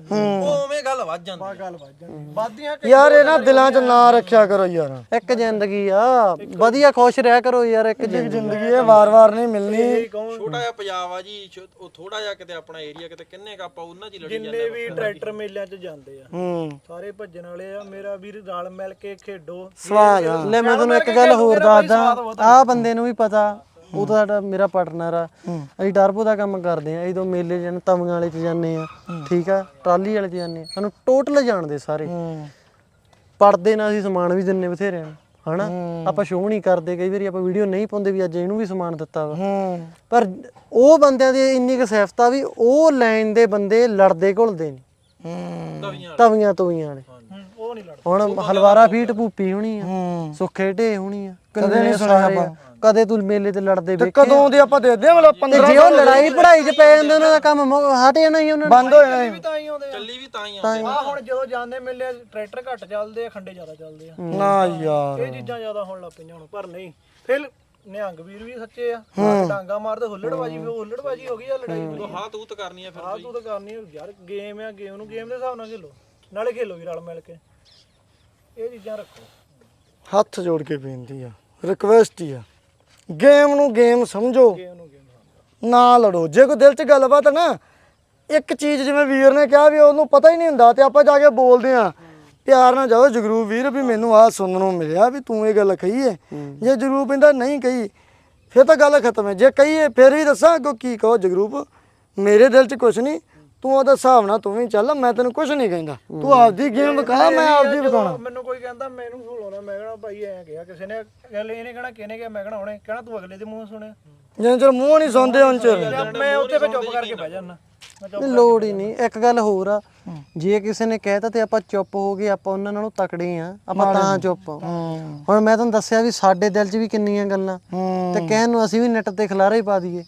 ਉਹ ਉਵੇਂ ਗੱਲ ਵੱਜ ਜਾਂਦੀ ਆ। ਗੱਲ ਵੱਜ ਜਾਣੀ ਵਾਦੀਆਂ ਯਾਰ ਇਹ ਨਾ ਦਿਲਾਂ 'ਚ ਨਾ ਰੱਖਿਆ ਕਰੋ ਯਾਰ। ਇੱਕ ਜ਼ਿੰਦਗੀ ਆ। ਵਧੀਆ ਖੁਸ਼ ਰਹਿ ਕਰੋ ਯਾਰ ਇੱਕ ਜ਼ਿੰਦਗੀ। ਜ਼ਿੰਦਗੀ ਇਹ ਵਾਰ-ਵਾਰ ਨਹੀਂ ਮਿਲਣੀ। ਛੋਟਾ ਜਿਹਾ ਪੰਜਾਬ ਆ ਜੀ ਛੋ- ਉਹ ਥੋੜਾ ਜਿਹਾ ਕਿਤੇ ਆਪਣਾ ਏਰੀਆ ਕਿਤੇ ਕਿੰਨੇ ਕ ਆਪਾਂ ਉਹਨਾਂ 'ਚ ਹੀ ਲੜੀ ਜਾਂਦੇ ਜਿੰਨੇ ਵੀ ਟਰੈਕਟਰ ਮੇਲਿਆਂ 'ਚ ਜਾਂਦੇ ਆ। ਹੂੰ। ਸਾਰੇ ਭੱਜਣ ਵਾਲੇ ਆ ਮੇਰਾ ਵੀਰ ਰਲ ਮਿਲ ਕੇ ਖੇਡੋ। ਸਵਾਦ ਆ। ਲੈ ਮੈਂ ਤੁਹਾਨੂੰ ਇੱਕ ਗੱਲ ਹੋਰ ਦੱਸਦਾ। ਆਹ ਬੰਦੇ ਨੂੰ ਵੀ ਪਤਾ। ਉਹ ਤਾਂ ਸਾਡਾ ਮੇਰਾ ਪਾਰਟਨਰ ਆ। ਅਸੀਂ ਟਰਬੋ ਦਾ ਕੰਮ ਕਰਦੇ ਆ। ਜਦੋਂ ਮੇਲੇ ਜਨ, ਤਵੀਆਂ ਵਾਲੇ ਚ ਜਾਂਦੇ ਆ। ਠੀਕ ਆ? ਟਰਾਲੀ ਵਾਲੇ ਚ ਜਾਂਦੇ ਆ। ਸਾਨੂੰ ਟੋਟਲ ਜਾਣਦੇ ਸਾਰੇ। ਪੜਦੇ ਨਾਲ ਅਸੀਂ ਸਮਾਨ ਵੀ ਦਿੰਨੇ ਬਥੇਰਿਆਂ ਨੂੰ, ਹਨਾ? ਆਪਾਂ ਸ਼ੋਅ ਨਹੀਂ ਕਰਦੇ। ਕਈ ਵਾਰੀ ਆਪਾਂ ਵੀਡੀਓ ਨਹੀਂ ਪਾਉਂਦੇ ਵੀ ਅੱਜ ਇਹਨੂੰ ਵੀ ਸਮਾਨ ਦਿੱਤਾ ਵਾ। ਪਰ ਉਹ ਬੰਦਿਆਂ ਦੀ ਇੰਨੀ ਕੁ ਸੈਫਤਾ ਵੀ ਉਹ ਲਾਈਨ ਦੇ ਬੰਦੇ ਲੜਦੇ ਘੁਲਦੇ ਨਹੀਂ ਤਵੀਆਂ ਤਵੀਆਂ ਤਵੀਆਂ ਵਾਲੇ। ਉਹ ਨਹੀਂ ਲੜਦੇ। ਹੁਣ ਹਲਵਾਰਾ ਫੀਟ ਭੂਪੀ ਹੋਣੀ ਆ। ਹੂੰ। ਸੁੱਖੇ ਢੇ ਹੋਣੀ ਆ। ਕਦੇ ਨਹੀਂ ਸੁਣਿਆ ਸਾਰੇ ਆ। ਕਦੇ ਤੂੰ ਮੇਲੇ ਤੇ ਲੜਦੇ ਤੇ ਵੇਖੇ ਕਦੋਂ ਦੀ ਆਪਾਂ ਦੇ ਦਿਆਂ ਮਤਲਬ ਤੇ 15 ਜੇ ਉਹ ਲੜਾਈ ਪੜਾਈ ਚ ਪੈ ਜਾਂਦੇ ਉਹਨਾਂ ਦਾ ਕੰਮ ਹਟ ਜਾਣਾ ਹੀ ਉਹਨਾਂ ਨੇ। ਬੰਦ ਹੋ ਜਾਣਾ ਵੀ ਤਾਂ ਹੀ ਆਉਂਦੇ ਆ। ਚੱਲੀ ਵੀ ਤਾਂ ਹੀ ਆ। ਆ ਹੁਣ ਜਦੋਂ ਜਾਂਦੇ ਮੇਲੇ ਟਰੈਕਟਰ ਘੱਟ ਚੱਲਦੇ ਆ ਖੰਡੇ ਜ਼ਿਆਦਾ ਚੱਲਦੇ ਆ। ਨਾ ਯਾਰ। ਇਹ ਚੀਜ਼ਾਂ ਜ਼ਿਆਦਾ ਹੋਣ ਲੱਗ ਪਈਆਂ ਹੁਣ ਪਰ ਨਹੀਂ। ਫਿਰ ਨਿਹੰਗ ਵੀਰ ਵੀ ਸੱਚੇ ਆ। ਡਾਂਗਾ ਮਾਰਦੇ ਹੁੱਲੜਬਾਜੀ ਵੀ ਹੁੱਲੜਬਾਜੀ ਹੋ ਗਈ ਆ ਲੜਾਈ ਉਹ ਹਾਂ ਤੂੰ ਤਾਂ ਕਰਨੀ ਆ ਫਿਰ ਆ ਤੂੰ ਤਾਂ ਕਰਨੀ ਆ, ਯਾਰ ਗੇਮ ਆ ਗੇਮ ਨੂੰ ਗੇਮ ਦੇ ਹਿਸਾਬ ਨਾਲ ਖੇਲੋ। ਨਾਲੇ ਖੇਲੋ ਵੀ ਰਲ ਮਿਲ ਕੇ। ਇਹ ਚੀਜ਼ਾਂ ਰੱਖੋ। ਹੱਥ ਜੋੜ ਕੇ ਬੇਨਤੀ ਆ ਰਿਕਵੈਸਟ ਹੀ ਆ। ਗੇਮ ਨੂੰ ਗੇਮ ਸਮਝੋ। ਗੇਮ ਨੂੰ ਗੇਮ ਨਾ ਲੜੋ। ਜੇ ਕੋਈ ਦਿਲ 'ਚ ਗੱਲਬਾਤ ਹੈ ਨਾ ਇੱਕ ਚੀਜ਼ ਜਿਵੇਂ ਵੀਰ ਨੇ ਕਿਹਾ ਵੀ ਉਹਨੂੰ ਪਤਾ ਹੀ ਨਹੀਂ ਹੁੰਦਾ ਤੇ ਆਪਾਂ ਜਾ ਕੇ ਬੋਲਦੇ ਆ ਪਿਆਰ ਨਾਲ ਜਾਓ ਜਗਰੂਪ ਵੀਰ ਵੀ ਮੈਨੂੰ ਆਹ ਸੁਣਨ ਨੂੰ ਮਿਲਿਆ ਵੀ ਤੂੰ ਇਹ ਗੱਲ ਕਹੀ ਹੈ। ਜੇ ਜਗਰੂਪ ਕਹਿੰਦਾ ਨਹੀਂ ਕਹੀ ਫਿਰ ਤਾਂ ਗੱਲ ਖਤਮ ਹੈ ਜੇ ਕਹੀਏ ਫਿਰ ਵੀ ਦੱਸਾਂ ਅੱਗੋਂ ਕੀ ਕਹੋ ਜਗਰੂਪ। ਮੇਰੇ ਦਿਲ 'ਚ ਕੁਝ ਨਹੀਂ ਤੂੰ ਉਹਦਾ ਹਿਸਾਬ ਨਾਲ ਤੂੰ ਵੀ ਚੱਲ ਮੈਂ ਤੈਨੂੰ ਕੁਝ ਨਹੀਂ ਕਹਿੰਦਾ। ਤੂੰ ਆਪਦੀ ਗੇਮ ਵਿਖਾ ਮੈਂ ਆਪਦੀ ਵਿਖਾਉਣਾ। ਮੈਨੂੰ ਕੋਈ ਕਹਿੰਦਾ ਮੈਨੂੰ ਸੁਣਾਉਣਾ ਮੈਂ ਕਹਣਾ ਭਾਈ ਐਂ ਕਿਹਾ ਕਿਸੇ ਨੇ ਗੱਲ ਇਹਨੇ ਕਹਣਾ ਕਿਹਨੇ ਕਿਹਾ ਮੈਂ ਕਹਣਾ ਹੁਣੇ ਕਹਿਣਾ ਤੂੰ ਅਗਲੇ ਦੇ ਮੂੰਹ ਸੁਣਿਆ ਜਿੰਨੇ ਚਿਰ ਮੂੰਹ ਨਹੀਂ ਸੁਣਦੇ ਉਹਨਾਂ ਚਿਰ। ਮੈਂ ਉੱਥੇ ਫਿਰ ਚੁੱਪ ਕਰਕੇ ਬਹਿ ਜਾਣਾ ਨਹੀਂ ਲੋੜ ਹੀ ਨਹੀਂ। ਇੱਕ ਗੱਲ ਹੋਰ ਆ ਜੇ ਕਿਸੇ ਨੇ ਕਹਿਤਾ ਤੇ ਆਪਾਂ ਚੁੱਪ ਹੋ ਗਏ ਆਪਾਂ ਉਹਨਾਂ ਨਾਲੋਂ ਤਕੜੇ ਆ ਆਪਾਂ ਤਾਂ ਚੁੱਪ। ਹੁਣ ਮੈਂ ਤੁਹਾਨੂੰ ਦੱਸਿਆ ਵੀ ਸਾਡੇ ਦਿਲ 'ਚ ਵੀ ਕਿੰਨੀਆਂ ਗੱਲਾਂ। ਤੇ ਕਹਿਣ ਨੂੰ ਅਸੀਂ ਵੀ ਨੈਟ ਤੇ ਖਿਲਾਰੇ ਹੀ ਪਾ ਦਈਏ।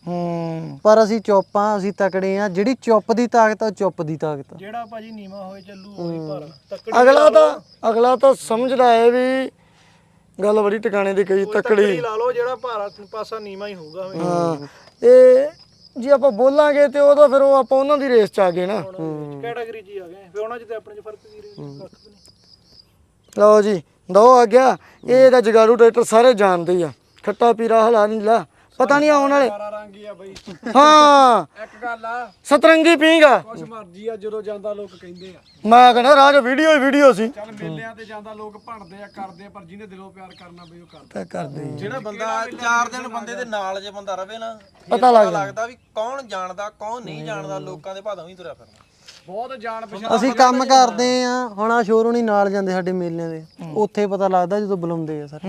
ਪਰ ਅਸੀਂ ਚੁੱਪ ਆ ਅਸੀਂ ਤਕੜੇ ਆ ਜਿਹੜੀ ਚੁੱਪ ਦੀ ਤਾਕਤ ਆ ਉਹ ਚੁੱਪ ਦੀ ਤਾਕਤ ਆ। ਜਿਹੜਾ ਭਾਜੀ ਨੀਵਾ ਹੋਏ ਚੱਲੂ ਉਹੀ ਭਾਰਾ। ਤੱਕੜੀ ਅਗਲਾ ਤਾਂ ਅਗਲਾ ਤਾਂ ਸਮਝਦਾ ਹੈ ਵੀ ਗੱਲ ਬੜੀ ਟਿਕਾਣੇ ਦੀ ਕਹੀ ਤਕੜੀ। ਲਾ ਲਓ ਜਿਹੜਾ ਭਾਰਾ ਪਾਸਾ ਨੀਵਾ ਹੀ ਹੋਊਗਾ। ਹਾਂ। ਤੇ ਜੇ ਆਪਾਂ ਬੋਲਾਂਗੇ ਤੇ ਉਹ ਤਾਂ ਫਿਰ ਉਹ ਆਪਾਂ ਉਹਨਾਂ ਦੀ ਰੇਸ ਚ ਆ ਗਏ ਨਾ। ਕੈਟਾਗਰੀ 'ਚ ਹੀ ਆ ਗਏ। ਫਿਰ ਉਹਨਾਂ 'ਚ ਤੇ ਆਪਣੇ 'ਚ ਫ਼ਰਕ ਕੀ ਰਹੇ ਲਓ ਜੀ ਦੋ ਆ ਗਿਆ। ਇਹ ਦਾ ਜਗਾੜੂ ਟਰੈਕਟਰ ਸਾਰੇ ਜਾਣਦੇ ਆ। ਖੱਟਾ ਪੀਰਾ ਹਲਾ ਨਹੀਂ ਲਾ। ਪਤਾ ਨਹੀਂ ਆਉਣ ਵਾਲੇ। ਸਾਰਾ ਰੰਗ ਹੀ ਆ ਬਈ। ਹਾਂ। ਇੱਕ ਗੱਲ ਆ। ਸਤਰੰਗੀ ਪੀਂਗਾ ਕੁਛ ਮਰਜ਼ੀ ਆ ਜਦੋਂ ਜਾਂਦਾ ਲੋਕ ਕਹਿੰਦੇ ਆ। ਮੈਂ ਕਹਿੰਦਾ ਰਾਜ ਵੀਡੀਓ ਹੀ ਵੀਡੀਓ ਸੀ। ਚੱਲ ਮੇਲਿਆਂ ਤੇ ਜਾਂਦਾ ਲੋਕ ਭਣਦੇ ਆ ਕਰਦੇ ਆ ਪਰ ਜਿਹਨੇ ਦਿਲੋਂ ਪਿਆਰ ਕਰਨਾ ਬਈ ਉਹ ਕਰਦਾ ਤਾਂ ਕਰਦੇ ਹੀ। ਜਿਹੜਾ ਬੰਦਾ ਚਾਰ ਦਿਨ ਬੰਦੇ ਦੇ ਨਾਲ ਜੇ ਬੰਦਾ ਰਵੇ ਨਾ ਫਿਰ ਪਤਾ। ਲੱਗਦਾ ਵੀ ਕੌਣ ਜਾਣਦਾ ਕੌਣ ਨਹੀਂ ਜਾਣਦਾ ਲੋਕਾਂ ਦੇ ਭਾਦੋਂ ਹੀ ਤੁਰਿਆ ਫਿਰਦਾ। ਬਹੁਤ ਜਾਣ ਪਛਾਣ ਅਸੀਂ ਕੰਮ ਕਰਦੇ ਆ ਹੁਣ ਆ ਸ਼ੋਰੂਮ ਹੀ ਨਾਲ ਜਾਂਦੇ ਸਾਡੇ ਮੇਲਿਆਂ ਦੇ। ਉੱਥੇ ਪਤਾ ਲੱਗਦਾ ਜਦੋਂ ਬੁਲਾਉਂਦੇ ਆ ਸਰ।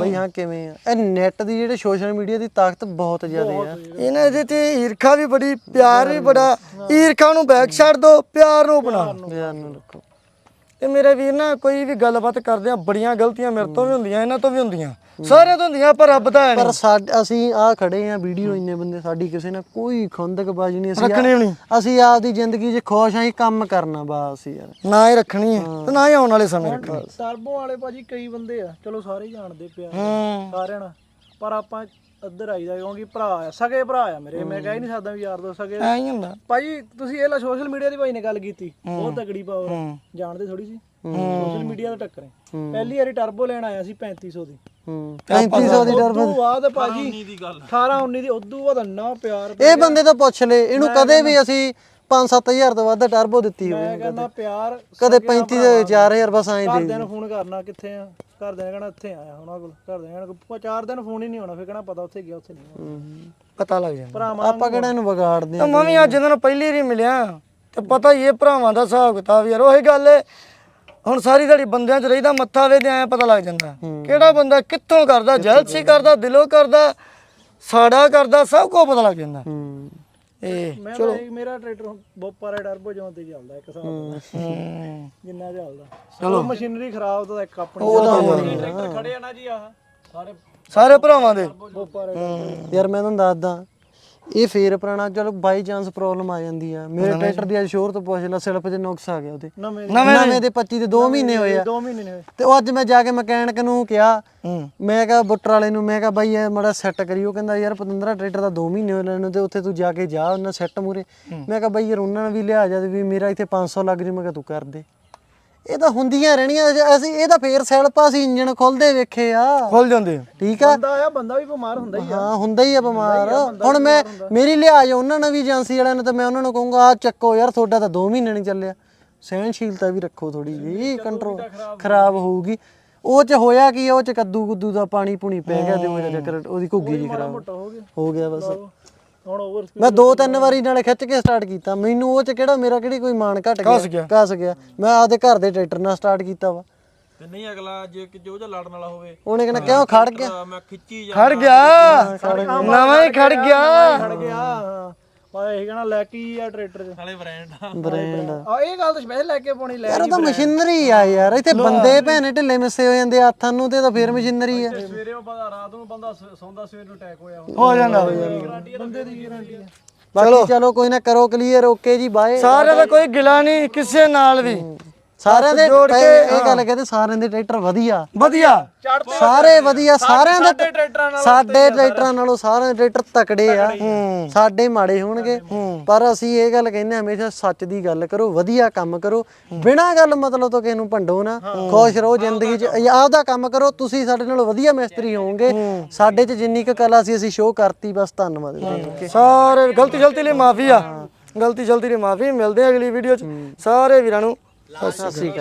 ਬਈ ਹਾਂ ਕਿਵੇਂ ਆ? ਇਹ ਨੈਟ ਦੀ ਜਿਹੜੇ ਸੋਸ਼ਲ ਮੀਡੀਆ ਦੀ ਤਾਕਤ ਬਹੁਤ ਜ਼ਿਆਦਾ ਆ। ਇਹਨਾਂ ਇਹਦੇ ਤੇ ਈਰਖਾ ਵੀ ਬੜੀ ਪਿਆਰ ਵੀ ਬੜਾ। ਈਰਖਾ ਨੂੰ ਬੈਕ ਛੱਡ ਦੋ ਪਿਆਰ ਨੂੰ ਅਪਣਾ ਯਾਰ ਨੂੰ ਰੱਖੋ। ਤੇ ਮੇਰੇ ਵੀਰ ਨਾ ਕੋਈ ਵੀ ਗੱਲਬਾਤ ਕਰਦੇ ਆ ਬੜੀਆਂ ਗਲਤੀਆਂ ਮੇਰੇ ਤੋਂ ਵੀ ਹੁੰਦੀਆਂ ਇਹਨਾਂ ਤੋਂ ਵੀ ਹੁੰਦੀਆਂ। ਸਾਰਿਆਂ ਤੋਂ ਹੁੰਦੀਆਂ ਪਰ ਰੱਬ ਦਾ ਹੈ ਪਰ ਸਾਡ ਅਸੀਂ ਆ ਖੜੇ ਆ ਵੀਡੀਓ ਇੰਨੇ ਬੰਦੇ ਸਾਡੀ ਕਿਸੇ ਨਾਲ ਕੋਈ ਖੁੰਦਕਬਾਜ਼ੀ ਨਹੀਂ ਅਸੀਂ ਰੱਖਣੀ ਵੀ ਨਹੀਂ ਅਸੀਂ ਆਪਦੀ ਜ਼ਿੰਦਗੀ 'ਚ ਖੁਸ਼ ਆਂ ਅਸੀਂ ਕੰਮ ਕਰਨਾ ਬਸ ਯਾਰ। ਨਾ ਹੀ ਰੱਖਣੀ ਹੈ ਤੇ ਨਾ ਹੀ ਆਉਣ ਵਾਲੇ ਸਮੇਂ ਰੱਖਣੀ। ਟਰਬੋ ਵਾਲੇ ਭਾਜੀ ਕਈ ਬੰਦੇ ਆ ਚਲੋ ਸਾਰੇ ਹੀ ਜਾਣਦੇ ਪਿਆ। ਹੂੰ। ਸਾਰਿਆਂ ਨਾਲ। ਪਰ ਆਪਾਂ ਇੱਧਰ ਆਈਦਾ ਕਿਉਂਕਿ ਭਰਾ ਆ ਸਗੇ ਭਰਾ ਆ ਮੇਰੇ। ਮੈਂ ਕਹਿ ਨਹੀਂ ਸਕਦਾ ਵੀ ਯਾਰ ਦੋ ਸਗੇ ਐਂ ਹੀ ਹੁੰਦਾ। ਭਾਜੀ ਤੁਸੀਂ ਇਹ ਲਾ ਸੋਸ਼ਲ ਮੀਡੀਆ ਦੀ ਭਾਈ ਨੇ ਗੱਲ ਕੀਤੀ। ਬਹੁਤ ਤਗੜੀ ਪਾਵਰ ਜਾਣਦੇ ਥੋੜੀ ਸੀ ਸੋਸ਼ਲ ਮੀਡੀਆ ਦਾ ਟੱਕਰ। ਹੈ। ਪਹਿਲੀ ਵਾਰੀ ਟਰਬੋ ਲੈਣ ਆਇਆ ਸੀ 3500 ਦੀ। ਹੂੰ। 3500 ਦੀ ਟਰਬੋ ਉਦੋਂ ਬਾਅਦ ਭਾਜੀ ਦੀ ਗੱਲ। 18 19 ਦੀ ਉਦੋਂ ਬਾਅਦ ਇੰਨਾ ਪਿਆਰ ਇਹ ਬੰਦੇ ਤਾਂ ਪੁੱਛ ਲੈ। ਇਹਨੂੰ ਕਦੇ ਵੀ ਅਸੀਂ 5-7000 ਤੋਂ ਵੱਧ ਟਰਬੋ ਦਿੱਤੀ ਹੋਵੇ ਮੈਂ ਕਹਿੰਦਾ ਪਿਆਰ ਕਦੇ 35 ਦੇ 4000 ਬਸ ਐਂ ਦੇ ਘਰਦਿਆਂ ਨੂੰ ਫੋਨ ਕਰਨਾ ਕਿੱਥੇ ਆ? ਘਰਦਿਆਂ ਨੇ ਕਹਿਣਾ ਇੱਥੇ ਆਇਆ ਉਹਨਾਂ ਕੋਲ। ਘਰਦਿਆਂ ਨੇ ਕਹਿਣਾ ਚਾਰ ਦਿਨ ਫੋਨ ਹੀ ਨਹੀਂ ਆਉਣਾ ਫਿਰ ਕਹਿਣਾ ਪਤਾ ਉੱਥੇ ਗਿਆ ਉੱਥੇ ਨਹੀਂ। ਪਤਾ ਲੱਗ ਜਾਂਦਾ। ਭਰਾਵਾਂ ਆਪਾਂ ਕਿਹੜਾ ਇਹਨੂੰ ਵਿਗਾੜਦੇ ਤਾਂ ਮੈਂ ਵੀ ਅੱਜ ਇਹਨਾਂ ਨੂੰ ਪਹਿਲੀ ਵਾਰੀ ਮਿਲਿਆ। ਤੇ ਪਤਾ ਹੀ ਇਹ ਭਰਾਵਾਂ ਦਾ ਹਿਸਾਬ ਕਿਤਾਬ ਯਾਰ ਉਹੀ ਗੱਲ ਏ। ਹੁਣ ਸਾਰੀ ਦਿਹਾੜੀ ਬੰਦਿਆਂ 'ਚ ਰਹੀਦਾ ਮੱਥਾ ਵੇਦੇ ਆਇਆ ਪਤਾ ਲੱਗ ਜਾਂਦਾ। ਕਿਹੜਾ ਬੰਦਾ ਕਿੱਥੋਂ ਕਰਦਾ ਜੈਲਸੀ ਕਰਦਾ। ਦਿਲੋਂ ਕਰਦਾ ਸਾੜਾ ਕਰਦਾ ਸਭ ਕੁਝ ਪਤਾ ਲੱਗ ਜਾਂਦਾ। ਹੂੰ। ਇਹ ਮੈਂ ਤਾਂ ਇਹ ਮੇਰਾ ਟਰੈਕਟਰ ਬੋਪਾਰਾ ਟਰਬੋ ਤੇ ਚੱਲਦਾ ਇੱਕ ਹਿਸਾਬ ਦਾ ਹੂੰ। ਜਿੰਨਾ ਚੱਲਦਾ। ਚਲੋ। ਮਸ਼ੀਨਰੀ ਖਰਾਬ ਤਾਂ ਇੱਕ ਆਪਣੀ ਟਰੈਕਟਰ ਖੜੇ ਆ ਨਾ ਜੀ ਆਹ ਸਾਰੇ ਸਾਰੇ ਭਰਾਵਾਂ ਦੇ। ਬੋਪਾਰਾ ਯਾਰ ਮੈਂ ਤੁਹਾਨੂੰ ਦੱਸਦਾ ਇਹ ਫੇਰ ਪੁਰਾਣਾ ਚਲੋ ਬਾਈ ਚਾਂਸ ਪ੍ਰੋਬਲਮ ਆ ਜਾਂਦੀ ਆ। ਮੇਰੇ ਟਰੈਕਟਰ ਦੀ ਅੱਜ ਸ਼ੋਰ ਤੋਂ ਪੁੱਛ ਲਾ ਸਿਲਪ 'ਚ ਨੁਕਸ ਆ ਗਿਆ ਉਹਦੇ। ਨਵੇਂ ਨਵੇਂ ਦੇ 25 ਦੇ 2 ਮਹੀਨੇ ਹੋਏ ਆ। 2 ਮਹੀਨੇ ਹੋਏ। ਤੇ ਉਹ ਅੱਜ ਮੈਂ ਜਾ ਕੇ ਮਕੈਨਿਕ ਨੂੰ ਕਿਹਾ ਮੈਂ ਕਿਹਾ ਬੁੱਟਰ ਵਾਲੇ ਨੂੰ ਮੈਂ ਕਿਹਾ ਬਾਈ ਇਹ ਮੜਾ ਸੈੱਟ ਕਰੀ ਉਹ ਕਹਿੰਦਾ ਯਾਰ ਪਤੰਦਰਾ ਟਰੈਕਟਰ ਦਾ 2 ਮਹੀਨੇ ਹੋਏ ਲੈਣ ਤੇ ਉੱਥੇ ਤੂੰ ਜਾ ਕੇ ਜਾ ਉਹਨਾਂ ਸੈੱਟ ਮੂਰੇ ਮੈਂ ਕਿਹਾ ਬਾਈ ਯਾਰ ਉਹਨਾਂ ਨੇ ਵੀ ਲਿਆ ਜਾ ਵੀ ਮੇਰਾ ਇੱਥੇ 500 ਲੱਗ ਜੂ ਮੈਂ ਕਿਹਾ ਤੂੰ ਕਰ ਦੇ। ਇਹ ਤਾਂ ਹੁੰਦੀਆਂ ਰਹਿਣੀਆਂ ਅਸੀਂ ਇਹ ਤਾਂ ਫੇਰ ਸੈਲਪਾ ਸੀ ਇੰਜਨ ਖੁੱਲਦੇ ਵੇਖੇ ਆ। ਖੁੱਲ ਜਾਂਦੇ ਠੀਕ ਆ? ਬੰਦਾ ਆ ਬੰਦਾ ਵੀ ਬਿਮਾਰ ਹੁੰਦਾ ਹੀ ਹਾਂ ਹੁੰਦਾ ਹੀ ਆ ਬਿਮਾਰ। ਹੁਣ ਮੈਂ ਮੇਰੀ ਲਿਹਾਜ਼ ਉਹਨਾਂ ਨੇ ਵੀ ਏਜੰਸੀ ਵਾਲਿਆਂ ਨੇ ਤਾਂ ਮੈਂ ਉਹਨਾਂ ਨੂੰ ਕਹੂੰਗਾ ਆ ਚੱਕੋ ਯਾਰ ਤੁਹਾਡਾ ਤਾਂ 2 ਮਹੀਨੇ ਨਹੀਂ ਚੱਲਿਆ। ਸਹਿਣਸ਼ੀਲਤਾ ਵੀ ਰੱਖੋ ਥੋੜੀ ਜੀ ਕੰਟਰੋਲ ਖਰਾਬ ਹੋਊਗੀ। ਉਹ ਚ ਹੋਇਆ ਕੀ ਆ, ਉਹ ਚ ਕੱਦੂ ਕੁੱਦੂ ਦਾ ਪਾਣੀ ਪੁਣੀ ਪੈ ਗਿਆ ਤੇ ਉਹ ਜਿਹੜਾ ਚੱਕਰ ਉਹਦੀ ਘੁੱਗੀ ਜੀ ਖਰਾਬ ਹੋ ਗਿਆ। ਹੋ ਗਿਆ ਬਸ। ਹੁਣ ਓਵਰ ਮੈਂ ਦੋ ਤਿੰਨ ਵਾਰੀ ਨਾਲੇ ਖਿੱਚ ਕੇ ਸਟਾਰਟ ਕੀਤਾ। ਮੈਨੂੰ ਉਹ ਚ ਕਿਹੜਾ ਮੇਰਾ ਕਿਹੜੀ ਕੋਈ ਮਾਨ ਘਟ ਗਿਆ? ਕੱਸ ਗਿਆ। ਮੈਂ ਆਪਦੇ ਘਰ ਦੇ ਟਰੈਕਟਰ ਨਾਲ ਸਟਾਰਟ ਕੀਤਾ ਵਾ। ਤੇ ਨਹੀਂ ਅਗਲਾ ਜੇ ਕਿ ਜੋ ਜਿਹਾ ਲੜਨ ਵਾਲਾ ਹੋਵੇ। ਉਹਨੇ ਕਹਿਣਾ ਕਿਉਂ ਖੜ ਗਿਆ? ਤਾਂ ਮੈਂ ਖਿੱਚੀ ਜਾ ਖੜ ਗਿਆ। ਨਵਾਂ ਹੀ ਖੜ ਗਿਆ। ਖੜ ਗਿਆ। ਆ ਇਹ ਕਹਣਾ ਲੈ ਕੀ ਆ ਟਰੈਕਟਰ ਚ। ਨਾਲੇ ਬ੍ਰਾਂਡ ਆ। ਬ੍ਰਾਂਡ ਆ। ਇਹ ਗੱਲ ਤਾਂ ਸਪੈਸ਼ਲ ਲੈ ਕੇ ਪਾਉਣੀ ਲੈ ਯਾਰ ਉਹ ਤਾਂ ਮਸ਼ੀਨਰੀ ਆ ਯਾਰ ਇੱਥੇ ਬੰਦੇ ਭੈਣੇ ਢਿੱਲੇ ਮਿੱਸੇ ਹੋ ਜਾਂਦੇ ਹੱਥਾਂ ਨੂੰ ਤੇ ਤਾਂ ਫੇਰ ਮਸ਼ੀਨਰੀ ਆ। ਸਵੇਰੇ ਉਹ ਬੰਦਾ ਰਾਤ ਨੂੰ ਬੰਦਾ ਸ- ਸੌਂਦਾ ਸਵੇਰ ਨੂੰ ਅਟੈਕ ਹੋਇਆ ਹੁੰਦਾ। ਹੋ ਜਾਂਦਾ। ਬੰਦੇ ਦੀ ਗਾਰੰਟੀ ਆ ਬਾਕੀ ਚਲੋ। ਕੋਈ ਨਾ ਕਰੋ ਕਲੀਅਰ ਓਕੇ ਜੀ ਬਾਏ ਸਾਰਿਆਂ ਦਾ ਕੋਈ ਗਿਲਾ ਨਹੀਂ ਕਿਸੇ ਨਾਲ ਵੀ। ਸਾਰਿਆਂ ਦੇ ਜੋੜ ਕੇ, ਇਹ ਗੱਲ ਕਹਿੰਦੇ ਸਾਰਿਆਂ ਦੇ ਟਰੈਕਟਰ ਵਧੀਆ। ਵਧੀਆ। ਸਾਰੇ ਵਧੀਆ ਸਾਰਿਆਂ ਦੇ ਸਾਡੇ ਟਰੈਕਟਰਾਂ ਨਾਲੋਂ ਸਾਰਿਆਂ ਦੇ ਟਰੈਕਟਰ ਤਕੜੇ ਆ। ਸਾਡੇ ਮਾੜੇ ਹੋਣਗੇ। ਪਰ ਅਸੀਂ ਇਹ ਗੱਲ ਕਹਿੰਦੇ ਹਮੇਸ਼ਾ ਸੱਚ ਦੀ ਗੱਲ ਕਰੋ ਵਧੀਆ ਕੰਮ ਕਰੋ। ਬਿਨਾਂ ਗੱਲ ਮਤਲਬ ਤੋਂ ਕਿਸੇ ਨੂੰ ਭੰਡੋ ਨਾ। ਖੁਸ਼ ਰਹੋ ਜ਼ਿੰਦਗੀ 'ਚ। ਆਪਦਾ ਕੰਮ ਕਰੋ ਤੁਸੀਂ ਸਾਡੇ ਨਾਲੋਂ ਵਧੀਆ ਮਿਸਤਰੀ ਹੋਵੋਗੇ। ਸਾਡੇ 'ਚ ਜਿੰਨੀ ਕੁ ਕਲਾ ਸੀ ਅਸੀਂ ਸ਼ੋਅ ਕਰਤੀ ਬਸ ਧੰਨਵਾਦ ਸਾਰੇ ਗਲਤੀ ਜਲਤੀ ਲਈ ਮਾਫੀ ਆ। ਗਲਤੀ ਜਲਤੀ ਲਈ ਮਾਫੀ। ਮਿਲਦੇ ਆ ਅਗਲੀ ਵੀਡੀਓ ਚ। ਸਾਰੇ ਵੀਰਾਂ ਨੂੰ ਸਤਿ ਸ਼੍ਰੀ ਅਕਾਲ।